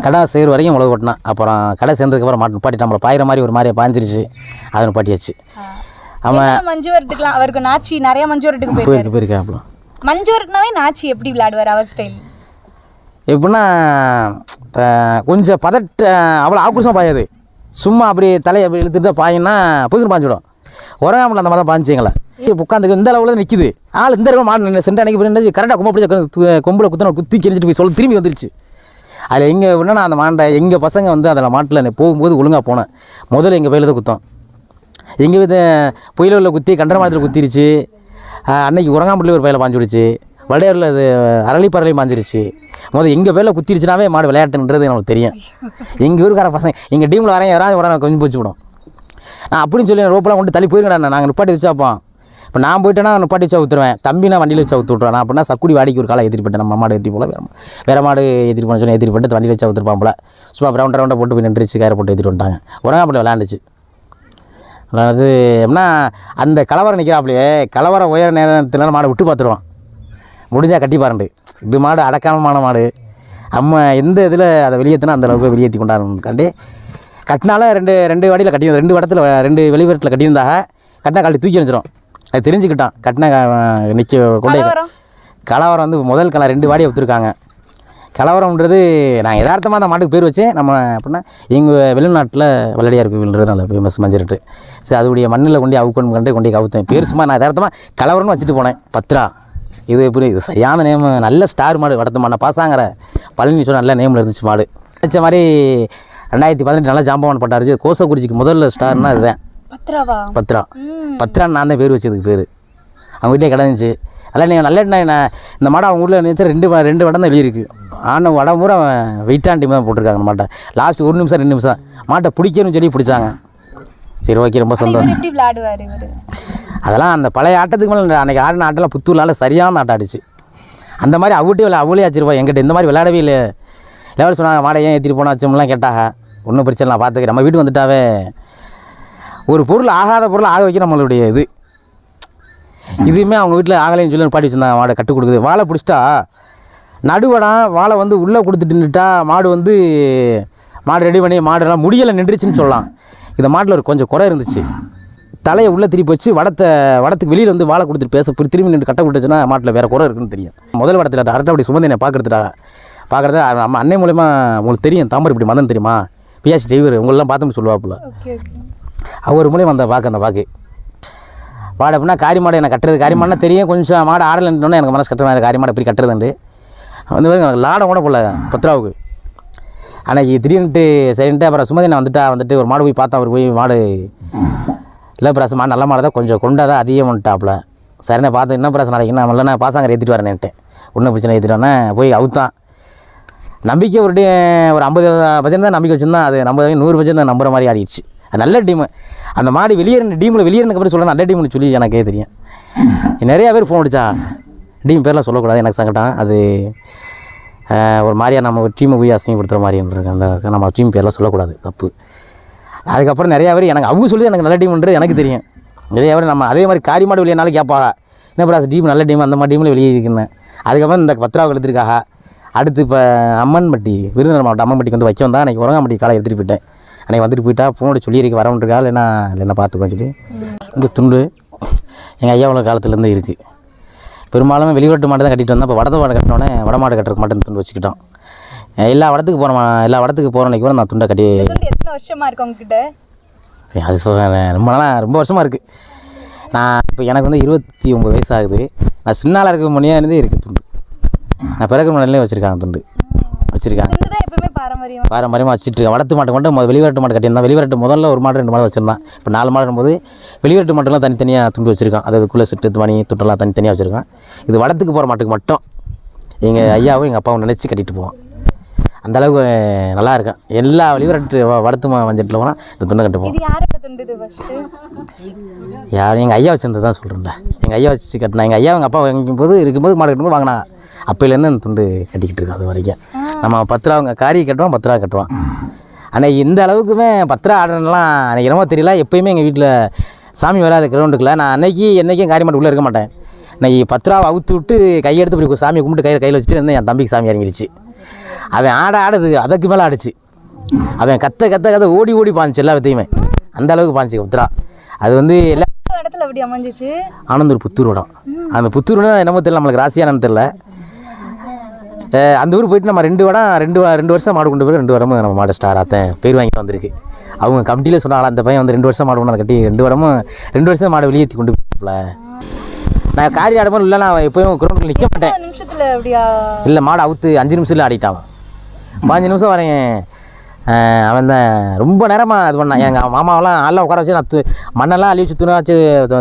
கடை செய்கிற வரைக்கும் உழவு கொட்டினான். அப்புறம் கடை சேர்ந்ததுக்கப்புறம் மாட்டு நிப்பாட்டி நம்மளை பாயிற மாதிரி ஒரு மாதிரியே பாஞ்சிருச்சு. அதை நிப்பாட்டியாச்சு. அவன் என்ன மஞ்சு வரட்டுக்கலாம்? அவருக்கு நாச்சி நிறைய மஞ்சு வரட்டுக்கு போயிருக்காரு. போயிருக்கு போயிருக்காப்புல. மஞ்சு வரட்டுனாவே நாச்சி எப்படி விளையாடுவார்? அவர் ஸ்டைல் எப்படின்னா கொஞ்சம் பதட்ட அவ்வளோ ஆக்ரோஷமாக பாயாது. சும்மா அப்படி தலையை அப்படி இழுத்துட்டு தான் பாயின்னா புதுசு பாஞ்சிடும். உரங்காமல் அந்த மாதிரி தான் பாஞ்சிங்களா உட்காந்து இந்த அளவில் நிற்கிது ஆள் இந்த அளவு மாடு சென்ட் அன்னைக்கு போய் கரெக்டாக கும்ப பிடிச்ச கொம்பில் குத்தின குத்தி கிழிஞ்சிட்டு போய் சொல்ல திரும்பி வந்துருச்சு. அதில் எங்கே என்னன்னா அந்த மாண்டை எங்கள் பசங்க வந்து அதில் மாட்டில் போகும்போது ஒழுங்காக போனேன். முதல்ல எங்கள் பையில தான் குத்தோம். எங்கள் வீட்டை புயல உள்ள குத்தி கண்டர மாதத்தில் குத்திருச்சு. அன்னைக்கு உரங்காம்பட்டில் ஒரு பயில பாஞ்சு விடுச்சு. வடையூரில் இது அரளிப்பரளி மாஞ்சிருச்சு. முதல் எங்கள் பேரில் குத்திருச்சுனாவே மாடு விளையாட்டுன்றது நமக்கு தெரியும். எங்கள் ஊருக்கார பசங்க எங்கள் டீமில் வரையும் யாராவது உடனே கொஞ்சம் போச்சு விடும் நான் அப்படின்னு சொல்லி ரோப்பெல்லாம் கொண்டு தள்ளி போயிருக்கேன் நாங்கள் நிப்பாட்டி வச்சாப்போம் இப்போ நான் போயிட்டேன்னா நிப்பாட்டி வச்சா ஊற்றுருவேன் தம்பி நான் வண்டியில் வச்சா ஊற்று விட்ருவேன் நான் அப்படின்னா சக்குடி வாடிக்கு ஒரு காலை எதிர்ப்பட்டேன் நம்ம மாடு ஏற்றி போல வேறு வேறு மாடு ஏற்றிட்டு போன சொல்லி ஏற்றிட்டு வண்டியில் வச்சா ஊற்றுருப்பான் போல. சும்மா ரவுண்ட் ரவுண்டாக போட்டு போய் நின்றுச்சு கயிறை போட்டு ஏற்றிட்டு வந்துட்டாங்க. அப்படி விளாண்டாடிச்சு அதாவது எப்படின்னா அந்த கலவரம் நிற்கிறாப்புலையே கலவரம் உயர நேரத்தில் மாடை விட்டு பார்த்துருவான். முடிஞ்சால் கட்டி பாருண்டு இது மாடு அடக்காமமான மாடு. நம்ம எந்த இதில் அதை வெளியேற்றினா அந்த அளவுக்கு வெளியேற்றி கொண்டாடணுக்காண்டி கட்டினால ரெண்டு ரெண்டு வடியில் கட்டி ரெண்டு இடத்துல ரெண்டு வெளிவரத்தில் கட்டியிருந்தாக கட்டினா காட்டி தூக்கி வச்சிரும் அது தெரிஞ்சுக்கிட்டான். கட்டின நிற்க கொண்டே கலவரம்? கலவரம் வந்து முதல் கலை ரெண்டு வாடியை விற்றுருக்காங்க கலவரம்ன்றது நான் யதார்த்தமாக அந்த மாட்டுக்கு பேர் வச்சேன். நம்ம அப்படின்னா எங்கள் வெளிநாட்டில் வெள்ளடியார் கோவில்ன்றது நல்ல ஃபேமஸ் மஞ்சிரட்டு. சரி அதுடைய மண்ணில் கொண்டு அவுக்கணும் கண்டு கொண்டு கவுத்தேன். பேர் சும்மா நான் யதார்த்தமாக கலவரம்னு வச்சுட்டு போனேன். பத்ரா. இது எப்படி இது சரியான நேம் நல்ல ஸ்டார் மாடு வடத்து மண்ணை பாசாங்கிற பழனி சொன்ன நல்ல நேமில் இருந்துச்சு மாடு. வச்ச மாதிரி ரெண்டாயிரத்தி பதினெட்டு நல்லா ஜாம்பவான் பட்டாருச்சு கோசக்குறிச்சிக்கு முதல்ல ஸ்டார்னா இதுதான். பத்ரா. ம். பத்ரான்னு நான் தான் பேர் வச்சதுக்கு பேர். அவங்க வீட்டிலே கிடந்துச்சு. நல்லா நீங்கள் நல்ல இந்த மாடை அவங்க ஊரில் நிறுத்த ரெண்டு ரெண்டு வடம் தான் வெளியிருக்கு ஆனால் வடம் பூரா வெயிட்டான டீம் தான் போட்டிருக்காங்க மாட்டை. லாஸ்ட் ஒரு நிமிஷம் ரெண்டு நிமிஷம் மாட்டை பிடிக்கணும்னு சொல்லி பிடிச்சாங்க. சரி ஓகே ரொம்ப சந்தோஷம். அதெல்லாம் அந்த பழைய ஆட்டத்துக்கு மேலே அன்றைக்கி ஆடின ஆட்டெல்லாம் புத்தூர்லால் சரியான ஆட்டம் ஆடிச்சு. அந்த மாதிரி அவட்டே விளையா அவளே ஆச்சிருப்பா எங்கிட்ட இந்த மாதிரி விளையாடவே இல்லை லெவல் சொன்னாங்க மாடை ஏன் ஏற்றிட்டு போனா? வச்சோம்லாம் கேட்டாங்க. ஒன்றும் பிரச்சனை இல்லை நான் பார்த்துக்கிறேன் நம்ம வீட்டுக்கு வந்துட்டாவே. ஒரு பொருள் ஆகாத பொருள் ஆக வைக்க நம்மளுடைய இது. இதுவுமே அவங்க வீட்டில் ஆகலைன்னு சொல்லி பாட்டி வச்சுருந்தாங்க. மாடை கட்டு கொடுக்குது. வாழை பிடிச்சிட்டா? நடுவடம் வாழை வந்து உள்ளே கொடுத்துட்டு நின்றுட்டா மாடு வந்து மாடு ரெடி பண்ணி மாடெல்லாம் முடியலை நின்றுச்சுன்னு சொல்லலாம். இந்த மாட்டில் ஒரு கொஞ்சம் குறை இருந்துச்சு. தலையை உள்ளே திருப்பி வச்சு வடத்தை வடத்துக்கு வெளியில் வந்து வாழை கொடுத்துட்டு பேச இப்படி திரும்பி நின்று கட்ட விட்டுச்சுன்னா மாட்டில் வேறு குறை இருக்குன்னு தெரியும். முதல் வடத்தில் கரெக்டாக அப்படி சுமந்தினை பார்க்குறதுடா பார்க்குறத நம்ம அன்னை மூலயமா உங்களுக்கு தெரியும். தாம்பரம் இப்படி மதம் தெரியுமா? பியாசி டிரைவர் உங்களெல்லாம் பார்த்தோம்னு சொல்லுவாப்புல அவர் மூலியம் அந்த பார்க்க அந்த பாக்கு மாடு அப்படின்னா காரி மாடு எனக்கு கட்டுறது. காரி மாடுனா தெரியும். கொஞ்சம் மாடு ஆடலைன்னு எனக்கு மனசு கட்டுறேன் காரி மாடு எப்படி கட்டுறதுண்டு. வந்து எனக்கு லாடம் கூட போடல பத்ராவுக்கு. அன்னைக்கு திடீர்னுட்டு சரின்ட்டு அப்புறம் சுமதி நான் வந்துட்டா வந்துட்டு ஒரு மாடு போய் பார்த்தா அவர் போய் மாடு இல்லை பிரசம் நல்ல மாடு தான் கொஞ்சம் கொண்டா தான் அதிகம் வந்துட்டாப்புல சரிண்ணே பார்த்து என்ன பிரச்சனை நாளைக்கு? நான் இல்லைண்ணா பாசாங்கரை ஏற்றிட்டு வரேன்ட்டு ஒன்றும் பிரச்சனை ஏற்றிட்டு வரேன். போய் அவுத்தான். நம்பிக்கை ஒரு டீ ஒரு ஐம்பது பட்சம் தான் நம்பிக்கை வச்சுருந்தா அது நம்ம நூறு பட்சம் தான் நம்புற மாதிரி ஆடிடுச்சு. அது நல்ல டீமு. அந்த மாதிரி வெளியேறின டீமில் வெளியேறதுக்கு அப்புறம் சொல்ல நல்ல டீம்னு சொல்லி எனக்கே தெரியும். நிறையா பேர் ஃபோன் அடித்தா டீம் பேரெலாம் சொல்லக்கூடாது எனக்கு சங்கடம். அது ஒரு மாதிரியாக நம்ம ஒரு டீமை போய் அசிங்கப்படுத்துகிற மாதிரி அந்த நம்ம டீம் பேர்லாம் சொல்லக்கூடாது. தப்பு. அதுக்கப்புறம் நிறையா பேர் எனக்கு அவங்க சொல்லி எனக்கு நல்ல டீம்ன்றது எனக்கு தெரியும். நிறையா பேர் நம்ம அதே மாதிரி காரிமாடு வெளியேனாலும் கேட்பாங்க. என்ன பிராஸ் டீம் நல்ல டீம் அந்த மாதிரி டீமில் வெளியே இருக்குன்னு அதுக்கப்புறம் இந்த பத்ராவுக்கு எடுத்திருக்காக அடுத்து இப்போ அம்மன்பட்டி விருதுநகர் மாவட்டம் அம்மன்பட்டிக்கு வந்து வைக்க வந்தா அன்றைக்கி உரங்காம்பட்டி காலை எடுத்துகிட்டு போயிட்டேன். அன்றைக்கி வந்துட்டு போயிட்டா ஃபோனோட சொல்லியிருக்க வரவன்றிருக்கா இல்லைன்னா இல்லைன்னா பார்த்துக்கோன்னு சொல்லி இந்த துண்டு எங்கள் ஐயாவோட காலத்துலேருந்து இருக்குது பெரும்பாலும் வெளிநாட்டு மாடு தான் கட்டிட்டு வந்தோம் இப்போ வடத மாடு கட்டினோடனே வட மாடு கட்டுறதுக்கு மட்டும் துண்டு வச்சுக்கிட்டோம். எல்லா வடத்துக்கு போகிறோம் எல்லா வடத்துக்கு போகிறோம் கூட நான் துண்டை கட்டி துண்டு எத்தனை வருஷமா இருக்கு உங்ககிட்ட? அது ரொம்ப நாளாக ரொம்ப வருஷமாக இருக்குது நான் இப்போ எனக்கு வந்து இருபத்தி ஒம்பது வயசு ஆகுது நான் சின்னால இருக்க முன்னே இருந்தே இருக்குது துண்டு. நான் பிறகு முன்னாடிலே வச்சுருக்காங்க துண்டு. வச்சுருக்காங்க. பாரம்பரியம்? பாரம்பரியமாக வச்சுட்டு. வளர்த்து மாட்டு கொண்டு வெளிவரட்டு மாட்டு கட்டியிருந்தேன் வெளிவரட்டு முதல்ல ஒரு மாடு ரெண்டு மாடு வச்சுருந்தேன். இப்போ நாலு மாடு போது வெளிவரட்டு மாட்டுலாம் தனித்தனியாக துண்டு வச்சுருக்கான். அது அதுக்குள்ளே சிட்டு மணி துண்டெல்லாம் தனித்தனியாக வச்சுருக்கான். இது வடத்துக்கு போகிற மாட்டுக்கு மட்டும். எங்கள் ஐயாவும் எங்கள் அப்பாவும் நினச்சி கட்டிட்டு போவான். அந்த அளவுக்கு நல்லா இருக்கும் எல்லா வெளிவரட்டு வ- வடத்து மா- மஞ்சட்டில் போனால் இந்த துண்டை கட்டுப்போம் யார் எங்கள் ஐயா வச்சிருந்தது தான் சொல்கிறேன்ல எங்கள் ஐயா வச்சு கட்டினா எங்கள் ஐயா எங்கள் அப்பா வாங்கும்போது இருக்கும்போது மாடு கட்டும்போது வாங்கினா அப்போலேருந்து அந்த துண்டு கட்டிக்கிட்டு இருக்கோம் அது வரைக்கும். நம்ம பத்து ரூபா அவங்க காரி கட்டுவான் பத்து ரூபா கட்டுவான். ஆனால் இந்த அளவுக்குமே பத்து ரூபா ஆடலாம் எனக்கு என்னமோ தெரியல. எப்பயுமே எங்கள் வீட்டில் சாமி வராது கிரவுண்டுக்குள்ள நான் அன்னைக்கு என்றைக்கும் காரி மாட்டு உள்ளே இருக்க மாட்டேன். இன்னைக்கு பத்து ரூபா அவுத்து விட்டு கையெடுத்து இப்படி சாமியை கும்பிட்டு கையில் கையில் வச்சுட்டு இருந்தேன். என் தம்பிக்கு சாமி இறங்கிருச்சு. அவன் ஆட ஆடுது அதுக்கு மேலே ஆடுச்சு. அவன் கத்த கத்த கத்த ஓடி ஓடி பாஞ்சிச்சு எல்லா வித்தையுமே. அந்த அளவுக்கு பாஞ்சிச்சு பத்துரா அது வந்து எல்லா இடத்துல அப்படி அமைஞ்சிச்சு? ஆனந்தூர் புத்தூர் இடம் அந்த புத்தூர்னா என்னமோ தெரியல நம்மளுக்கு ராசியானு அஹ் அந்த ஊர் போயிட்டு நம்ம ரெண்டு வடம் ரெண்டு ரெண்டு வருஷம் மாடு கொண்டு போய் ரெண்டு வரமும் நம்ம மாடு ஸ்டார் ஆத்தேன் பேர் வாங்கிட்டு வந்திருக்கு. அவங்க கமிட்டியில் சொன்னாங்களா அந்த பையன் வந்து ரெண்டு வருஷம் மாடு கொண்டு கட்டி ரெண்டு வரமும் ரெண்டு வருஷம் மாடு வெளியேற்றி கொண்டு போய்ல நான் காரி ஆடும்போது இல்லை நான் எப்பயும் கிரௌண்டில் நிற்க மாட்டேன். எத்தனை நிமிஷத்துல அப்படியா? இல்லை மாடு அவுத்து அஞ்சு நிமிஷத்தில் ஆடிட்டான். பாஞ்சு நிமிஷம் வரேன் அவன் தான். ரொம்ப நேரமாக இது பண்ணான் எங்கள் மாமாவெல்லாம் ஆளில் உட்கார வச்சு நான் து மண்ணெல்லாம் அழி வச்சு துணி வச்சு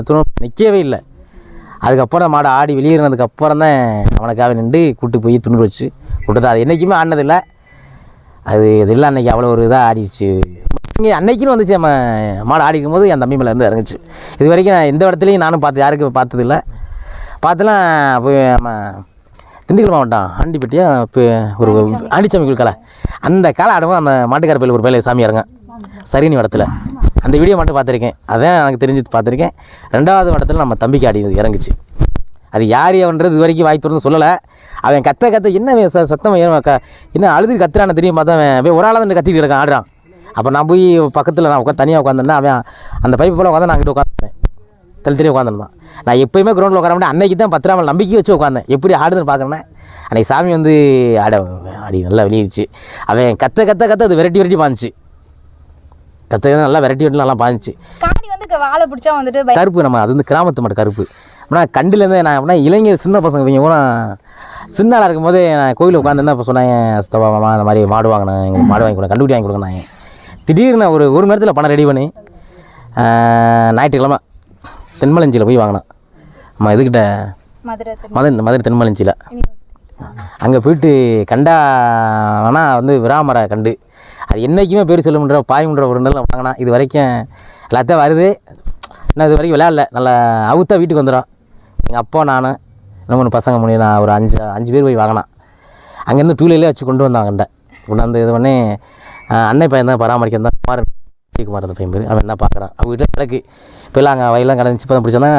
துணி நிற்கவே இல்லை. அதுக்கப்புறம் மாடு ஆடி வெளியேறினதுக்கப்புறம் தான் அவனுக்காக நின்று கூட்டு போய் துணி வச்சு விட்டது. அது என்றைக்குமே ஆடினதில்லை அது இதெல்லாம் அன்றைக்கி அவ்வளோ ஒரு இதாக ஆடிச்சு இங்கே அன்னைக்குன்னு வந்துச்சு. நம்ம மாடு ஆடிக்கும் போது என் தம்பி மேலே இருந்து இறங்குச்சு. இது வரைக்கும் நான் எந்த இடத்துலையும் நானும் பார்த்து யாருக்கும் பார்த்ததில்ல. பார்த்துலாம் போய் நம்ம திண்டுக்கல் மாவட்டம் ஆண்டிப்பட்டியா இப்போ ஒரு ஆண்டிச்சாமி கோயில் கலை அந்த காலை ஆடும்போது அந்த மாட்டுக்கார பயில ஒரு பயில சாமி இறங்க சரினி வடத்தில். அந்த வீடியோ மட்டும் பார்த்துருக்கேன். அதான் எனக்கு தெரிஞ்சு பார்த்துருக்கேன். ரெண்டாவது வடத்தில் நம்ம தம்பிக்கு ஆடி இறங்குச்சு. அது யார் அவன்றது இது வரைக்கும் வாய் திறந்து சொல்லலை. அவன் கத்த கத்த என்ன ச சத்தம் க என்ன அழுது கத்துறான்னு தெரியும் பார்த்தா அவன் ஒரு ஆளாக தான் இருக்கான் ஆடுறான். அப்போ நான் போய் பக்கத்தில் நான் உட்காந்து தனியாக உட்காந்துருந்தேன் அவன் அந்த பைப்பு போல் உட்காந்து நான் அங்கிட்டு உட்காந்துருந்தேன் தள்ளி தெரிய உட்காந்துருந்தான். நான் எப்பயுமே கிரௌண்டில் உட்கார மாட்டேன். அன்னைக்கு தான் பத்து ரூபா நம்பிக்கை வச்சு உட்காந்தேன். எப்படி ஆடுதுன்னு பார்க்கறேன்னா அன்னைக்கு சாமி வந்து ஆட ஆடி நல்லா வெளியிடுச்சு அவன் கத்த கத்த கத்த அது விரட்டி விரட்டி பாஞ்சிச்சு. கத்த கத்த நல்லா விரட்டி விரட்டி நல்லா பாஞ்சிச்சு. காடி வந்து வாழை பிடிச்சா வந்துட்டு கருப்பு நம்ம அது வந்து கிராமத்து மாட்டு கருப்பு. ஆனால் கண்டுலேருந்து நான் அப்படின்னா இளைஞர் சின்ன பசங்க இவங்க கூட சின்ன ஆளாக இருக்கும்போது நான் கோயிலில் உட்காந்துருந்தேன் இப்போ சொன்னாங்க சித்தப்பா மாமா அந்த மாதிரி மாடு வாங்கினேன் எங்களுக்கு மாடு வாங்கி கொடுங்க கண்டுபிடி வாங்கி கொடுங்கனாங்க திடீர்னு ஒரு ஒரு நேரத்தில் பணம் ரெடி பண்ணி ஞாயிற்றுக்கிழமை தென்மலஞ்சியில் போய் வாங்கினேன். நம்ம இதுக்கிட்ட மதுரை தெரு. மதுரை மதுரை தென்மலஞ்சியில். அங்கே போயிட்டு கண்டா வேணால் வந்து விராமர கண்டு. அது என்றைக்குமே பேர் சொல்லுன்ற பாய்முன்ற ஒரு நாள் வாங்கினா. இது வரைக்கும் எல்லாத்தையும் வருது. இன்னும் இது வரைக்கும் விளையாடல. நல்லா அவுத்தா வீட்டுக்கு வந்துடும் எங்கள் அப்பா நான் இன்னும் மூணு பசங்க மூணு நான் ஒரு அஞ்சு அஞ்சு பேர் போய் வாங்கினான். அங்கேருந்து டூலையிலே வச்சு கொண்டு வந்தாங்க கண்டை கொண்டாந்து இது பண்ணி அன்னை பையன் தான் பராமரிக்க தான் குமார் குமார் அந்த பையன் பேர் அவன் என்ன பார்க்குறான் அவங்க வீட்டில் கிடக்கு. இப்போல்லாம் அங்கே வயலாம் கிடந்துச்சு. இப்போ பிடிச்சோன்னா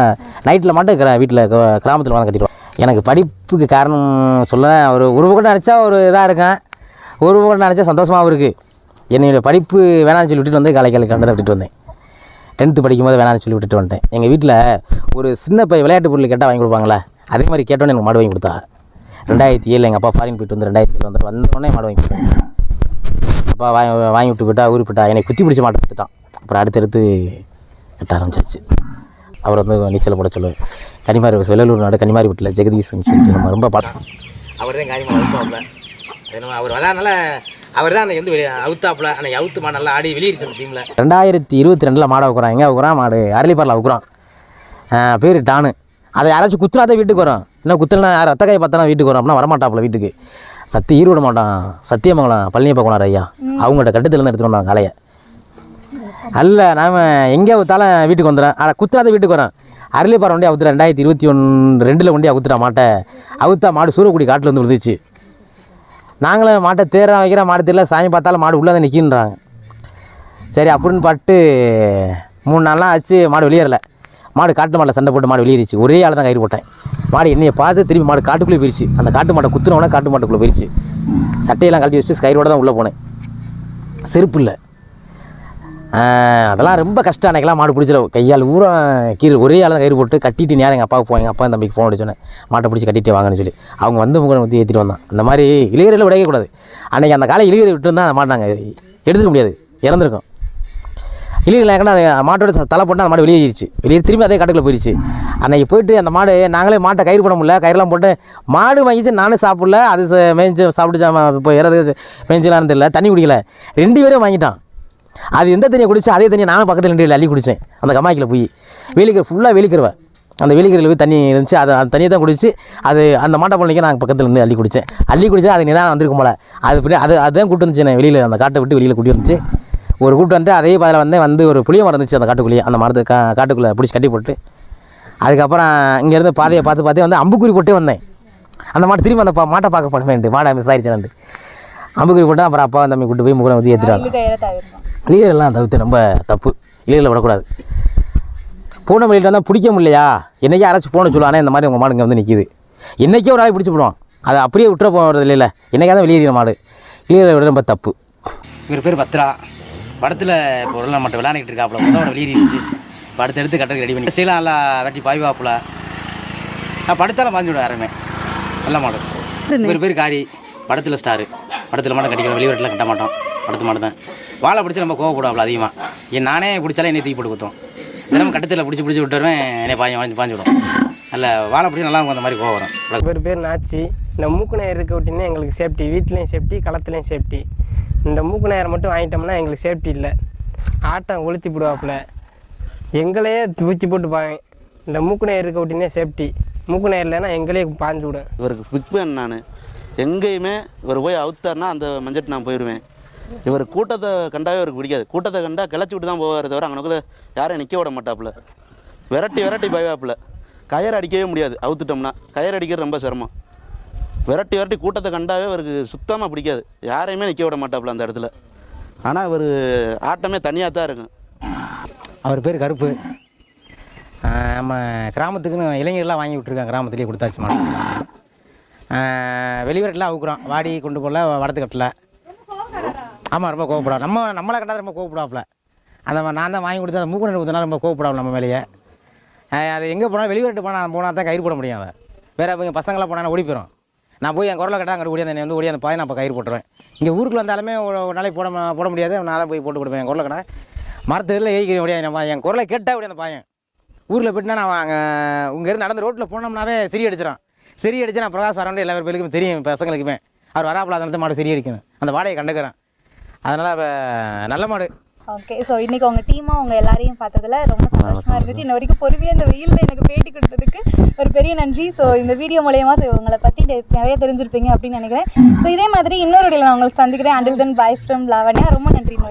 நைட்டில் மட்டும் இருக்கிறேன் வீட்டில் கிராமத்தில் வந்து கட்டிடுவான். எனக்கு படிப்புக்கு காரணம் சொல்ல ஒரு ஒரு பக்கம் நினச்சா ஒரு இதாக இருக்கேன். ஒரு பக்கம் நினச்சா சந்தோஷமாகவும் இருக்குது என்னுடைய படிப்பு வேணாம்னு சொல்லி விட்டுட்டு வந்து காலை காலை கண்டதை விட்டுட்டு வந்தேன். டென்த்து படிக்கும்போது வேணாம்னு சொல்லி விட்டுட்டு வந்துட்டேன். எங்கள் வீட்டில் ஒரு சின்ன பை விளையாட்டு பொருள் கேட்டால் வாங்கி கொடுப்பாங்களே அதே மாதிரி கேட்டோன்னே எனக்கு மாடு வாங்கி கொடுத்தா. ரெண்டாயிரத்தி ஏழு எங்கள் அப்பா ஃபாரின் போயிட்டு வந்து ரெண்டாயிரத்தி ஏழு வந்து வந்தோடனே மாடு வாங்கி கொடுத்தாங்க அப்பா வாங்கி வாங்கி விட்டு போயிட்டா போயிட்டா என்னை குத்தி பிடிச்ச மாட்டை கொடுத்துட்டான் அப்புறம் அடுத்தடுத்து கட்ட ஆரம்பிச்சாச்சு. அவர் வந்து நீச்சல் போட சொல்லுவார் கனிமாரி வெள்ளலூர் நாடு கனிமாரி வீட்டில் ஜெகதீஷ்னு சொல்லிட்டு நம்ம ரொம்ப பார்த்தோம் அவர் தான் காரியமாக அவர் விளையாடனால அவர் தான் எந்த வெளியே அவுத்தாப்புல அன்னைக்கு அவுத்து மாடு நல்லா ஆடி வெளியிடுச்சு டீமில் ரெண்டாயிரத்தி இருபத்தி ரெண்டில் மாடை வைக்கிறான் எங்கே வைக்கிறான் மாடு அரளிப்பாரில் வைக்கிறான் பேர் டானு. அதை யாராச்சும் குத்துனாதான் வீட்டுக்கு வரும். இன்னும் குத்துலனா யார் ரத்தக்காய் பார்த்தானா வீட்டுக்கு வரும். அப்படின்னா வரமாட்டாப்புல வீட்டுக்கு. சத்தி ஈரோட மாட்டான் சத்தியமங்கலம் பழனியப்பா கோனார் ஐயா. அவங்கள்ட்ட கட்டத்துலேருந்து எடுத்துகிட்டு வந்தாங்க காளையை அல்ல நாம் எங்கே வித்தாலும் வீட்டுக்கு வந்துடுறேன். ஆனால் குத்துறாத வீட்டுக்கு வரேன். அரளிப்பாறை வண்டி அவுத்துறேன் ரெண்டாயிரத்தி இருபத்தி ஒன்று ரெண்டில் வண்டி அவுத்துறா மாட்டை. அவுத்தா மாடு சூரக்குடி காட்டில் வந்து விழுந்துச்சு. நாங்களும் மாட்டை தேர வைக்கிற மாடு தெரியல சாமி பார்த்தாலும் மாடு உள்ளே தான் நிற்கின்றாங்க சரி அப்படின்னு பட்டு மூணு நாள்லாம் ஆச்சு மாடு வெளியேறல. மாடு காட்டு மாட்டில் சண்டை போட்டு மாடு வெளியேறிச்சு. ஒரே ஆள் தான் கயிறு போட்டேன். மாடு என்னையை பார்த்து திரும்பி மாடு காட்டுக்குள்ளே போயிடுச்சு அந்த காட்டு மாட்டை குத்துனவொடனே காட்டு மாட்டுக்குள்ளே போயிடுச்சு சட்டையெல்லாம் கழட்டி வச்சு கயிறோட தான் உள்ளே போனேன். செருப்பு இல்லை. அதெல்லாம் ரொம்ப கஷ்டம். அன்றைக்கெல்லாம் மாடு பிடிச்சிட கையால் ஊரா கீழே ஒரே ஆள் தான் கயிறு போட்டு கட்டிட்டு நேரம் எங்கள் அப்பாவுக்கு போய் எங்கள் அப்பா தம்பிக்கு ஃபோன் அடிச்சோன்னே மாட்டை பிடிச்சி கட்டிட்டு வாங்கன்னு சொல்லி. அவங்க வந்து உங்களை ஊற்றி ஏற்றிட்டு வந்தான். அந்த மாதிரி இளைஞரில் விடையக்கூடாது அன்றைக்கி அந்த காலை இளைஞரை விட்டு இருந்தால் அந்த மாட்டை நாங்கள் எடுத்துக்க முடியாது. இறந்துருக்கோம். இல்லைங்களா ஏன்னா அது மாட்டோட தலை போட்டு அந்த மாடு வெளியேறிச்சு வெளியே திரும்பி அதே காட்டுக்குள்ளே போயிடுச்சு அன்னைக்கு போயிட்டு அந்த மாடு நாங்களே மாட்டை கயிறு போட முடியல. கயிறுலாம் போட்டு மாடு வாங்கிச்சு நானும் சாப்பிடல. அது ச- மேய்ஞ்சு சாப்பிட்டு இப்போ இறது மேய்ஞ்சலான்னு தெரியல. தண்ணி குடிக்கல. ரெண்டு பேரும் வாங்கிட்டான். அது எந்த தண்ணியை குடிச்சு அதே தண்ணியை நானும் பக்கத்தில் ரெண்டு அள்ளி குடித்தேன் அந்த கமாய்க்கில் போய். வேலிக்கிற ஃபுல்லாக வேலிக்கிறவ அந்த வெளிக்கரையில் போய் தண்ணி இருந்துச்சு. அதை அந்த தண்ணியை தான் குடிச்சு அது அந்த மாட்டை பொண்ணுக்கு நான் பக்கத்தில் இருந்து அள்ளி குடித்தேன் அள்ளி குடிச்சா அது நிதானம் வந்திருக்கும் போல. அது அது அதுதான் கூட்டு வந்துச்சு நான் வெளியில் அந்த காட்டை விட்டு வெளியில் கூட்டி வந்துச்சு. ஒரு கூட்டு வந்து அதே பாதையில் வந்து வந்து ஒரு புளிய மரம் இருந்துச்சு அந்த காட்டுக்குள்ளேயே. அந்த மரத்தை கா காட்டுக்குள்ளே பிடிச்சி கட்டி போட்டு. அதுக்கப்புறம் இங்கேருந்து பாதையை பார்த்து பார்த்து வந்து அம்புக்குறி போட்டே வந்தேன். அந்த மாட்டை திரும்பி அந்த பா- மாட்டை பார்க்க வேண்டு மாடை மிஸ் ஆயிடுச்சு அம்புக்குறி போட்டு அப்புறம் அப்பா தம்பி கூட்டு போய் முகம் ஊற்றி இல்லு தவிர்க்கணும் இளையரெல்லாம் தவிர்த்து ரொம்ப தப்பு. இளையரில் விடக்கூடாது. பூனை மயில்கிட்ட வந்தால் பிடிக்க முடியலையா? என்றைக்கே யாராச்சும் போன சொல்லுவானே இந்த மாதிரி உங்கள் மாடு இங்கே வந்து நிற்கிது என்றைக்கே ஒரு நாளைக்கு பிடிச்சி போடுவான். அதை அப்படியே விட்டுற போகிறது இல்லைல்ல. என்றைக்கா தான் வெளியேறின மாடு. இளையரை விட ரொம்ப தப்பு. இவர் பேர் பத்ரா. படத்தில் இப்போ உள்ள மட்டும் விளையாண்டுக்கிட்டு இருக்காப்புல. முதல்ல வெளியேறிடுச்சு படத்தை எடுத்து கட்டுறதுக்கு ரெடி பண்ணி ஸ்டீலாம் நல்லா வெட்டி பாய்வாப்புல நான் படுத்தாலும் பாஞ்சு விடுவேன் யாருமே. நல்ல மாடல் இவர் பேர் காரி. படத்தில் ஸ்டாரு படத்தில் மட்டும் கட்டிக்கிறோம் வெளியூரில் கட்ட மாட்டோம். படத்து மட்டும் தான். வாழை பிடிச்சி நம்ம கோவப்படுவாப்புல அதிகமாக என் நானே பிடிச்சாலே என்னை தூக்கி போட்டு கொடுத்தோம் தினமும் கட்டத்தில் பிடிச்சி பிடிச்சி விட்டுருவேன். என்னை பாஞ்சு பாஞ்சு பாஞ்சு விடும். நல்ல வாழை பிடிச்சி நல்லா இருக்கும் அந்த மாதிரி கோவம் வரும். இவர் பேர் நாச்சி. இந்த மூக்கு நாயர் இருக்க விட்டினா எங்களுக்கு சேஃப்டி வீட்லேயும் சேஃப்டி களத்துலேயும் சேஃப்டி இந்த மூக்கு நாயரை மட்டும் வாங்கிட்டோம்னா எங்களுக்கு சேஃப்டி இல்லை. ஆட்டம் கொளுத்தி போடுவாப்புல எங்களையே தூக்கி போட்டு பாங்க இந்த மூக்கு நாயர் இருக்க விட்டினே சேஃப்டி மூக்கு நாயர் இல்லைன்னா எங்களையே பாஞ்சு விடும். இவருக்கு பிக் ஃபேன் நான். எங்கேயுமே இவர் போய் அவுத்தார்னா அந்த மஞ்சட்டு நான் போயிடுவேன் இவர் கூட்டத்தை கண்டாவே இவருக்கு பிடிக்காது. கூட்டத்தை கண்டா கிளச்சி விட்டு தான் போவார் தவிர அங்கனக்குள்ள யாரையும் நிற்க விட மாட்டாப்புல. விரட்டி விரட்டி பயவாப்புல. கயர் அடிக்கவே முடியாது. அவுத்துட்டோம்னா. கயர் அடிக்கிறது ரொம்ப சிரமம். விரட்டி விரட்டி கூட்டத்தை கண்டாவே இவருக்கு சுத்தமாக பிடிக்காது. யாரையுமே நிற்க விட மாட்டாப்புல அந்த இடத்துல. ஆனால் இவர் ஆட்டமே தனியாக தான் இருக்கும். அவர் பேர் கருப்பு. நம்ம கிராமத்துக்குன்னு இளைஞர்லாம் வாங்கி விட்ருக்காங்க கிராமத்துலேயே கொடுத்தாச்சு மாடு வெளியூரெல்லாம் அவுக்குறோம் வாடி கொண்டு போகல வடத்து கட்டல. ஆமாம் ரொம்ப கோவப்படாது நம்ம நம்மளை கண்டால் ரொம்ப கோவப்படாப்புல அந்த மாதிரி நான் தான் வாங்கி கொடுத்தா அந்த மூக்குனர் ரொம்ப கோவப்படாமல் நம்ம மேலேயே. அது எங்கே போனால் வெளியூர்ட்டு போனால் போனால் தான் கயிறு போட முடியும் அதை வேறு அவங்க பசங்களாம் போனால் ஓடி போயிடும் நான் போய் என் குரலை கட்டா அங்கே ஓடியாந்து என்னை வந்து ஓடியாந்து பாய் நான் இப்போ கயிறு போட்டுருவேன். இங்கே ஊருக்குள்ள வந்தாலுமே ஒரு நாளைக்கு போட போட முடியாது. நான் தான் போய் போட்டு கொடுப்பேன் என் குரலை கடை மரத்துல ஏய்க்கிறேன் ஓடியா நம்ம என் குரலை கேட்டால் ஓடியாந்து பாயன். ஊரில் போயிட்டுனா நான் அங்கே இங்கேருந்து நடந்து ரோட்டில் போனோம்னாவே சரி அடிச்சிடான் சரி அடிச்சு நான் பிரகாஷ் வரேன் எல்லா பேருக்கும் தெரியும் பசங்களுக்குமே. அவர் வராப்பில் அந்த மாடு சரி அடிக்கணும் அந்த வாடையை கண்டுக்கிறேன். அதனால் அப்போ நல்ல மாடு. ஓகே ஸோ இன்னைக்கு உங்க டீமா உங்க எல்லாரையும் பார்த்ததுல ரொம்ப சந்தோஷமா இருந்துச்சு. இன்ன வரைக்கும் பொறுமையாக இந்த வெயில்ல எனக்கு பேட்டி கொடுத்ததுக்கு ஒரு பெரிய நன்றி. ஸோ இந்த வீடியோ மூலயமா ஸோ உங்களை பத்தி தெ- நிறைய தெரிஞ்சிருப்பீங்க அப்படின்னு நினைக்கிறேன். ஸோ இதே மாதிரி இன்னொரு நான் உங்களுக்கு சந்திக்கிறேன். Until then bye from Lavanya. ரொம்ப நன்றி.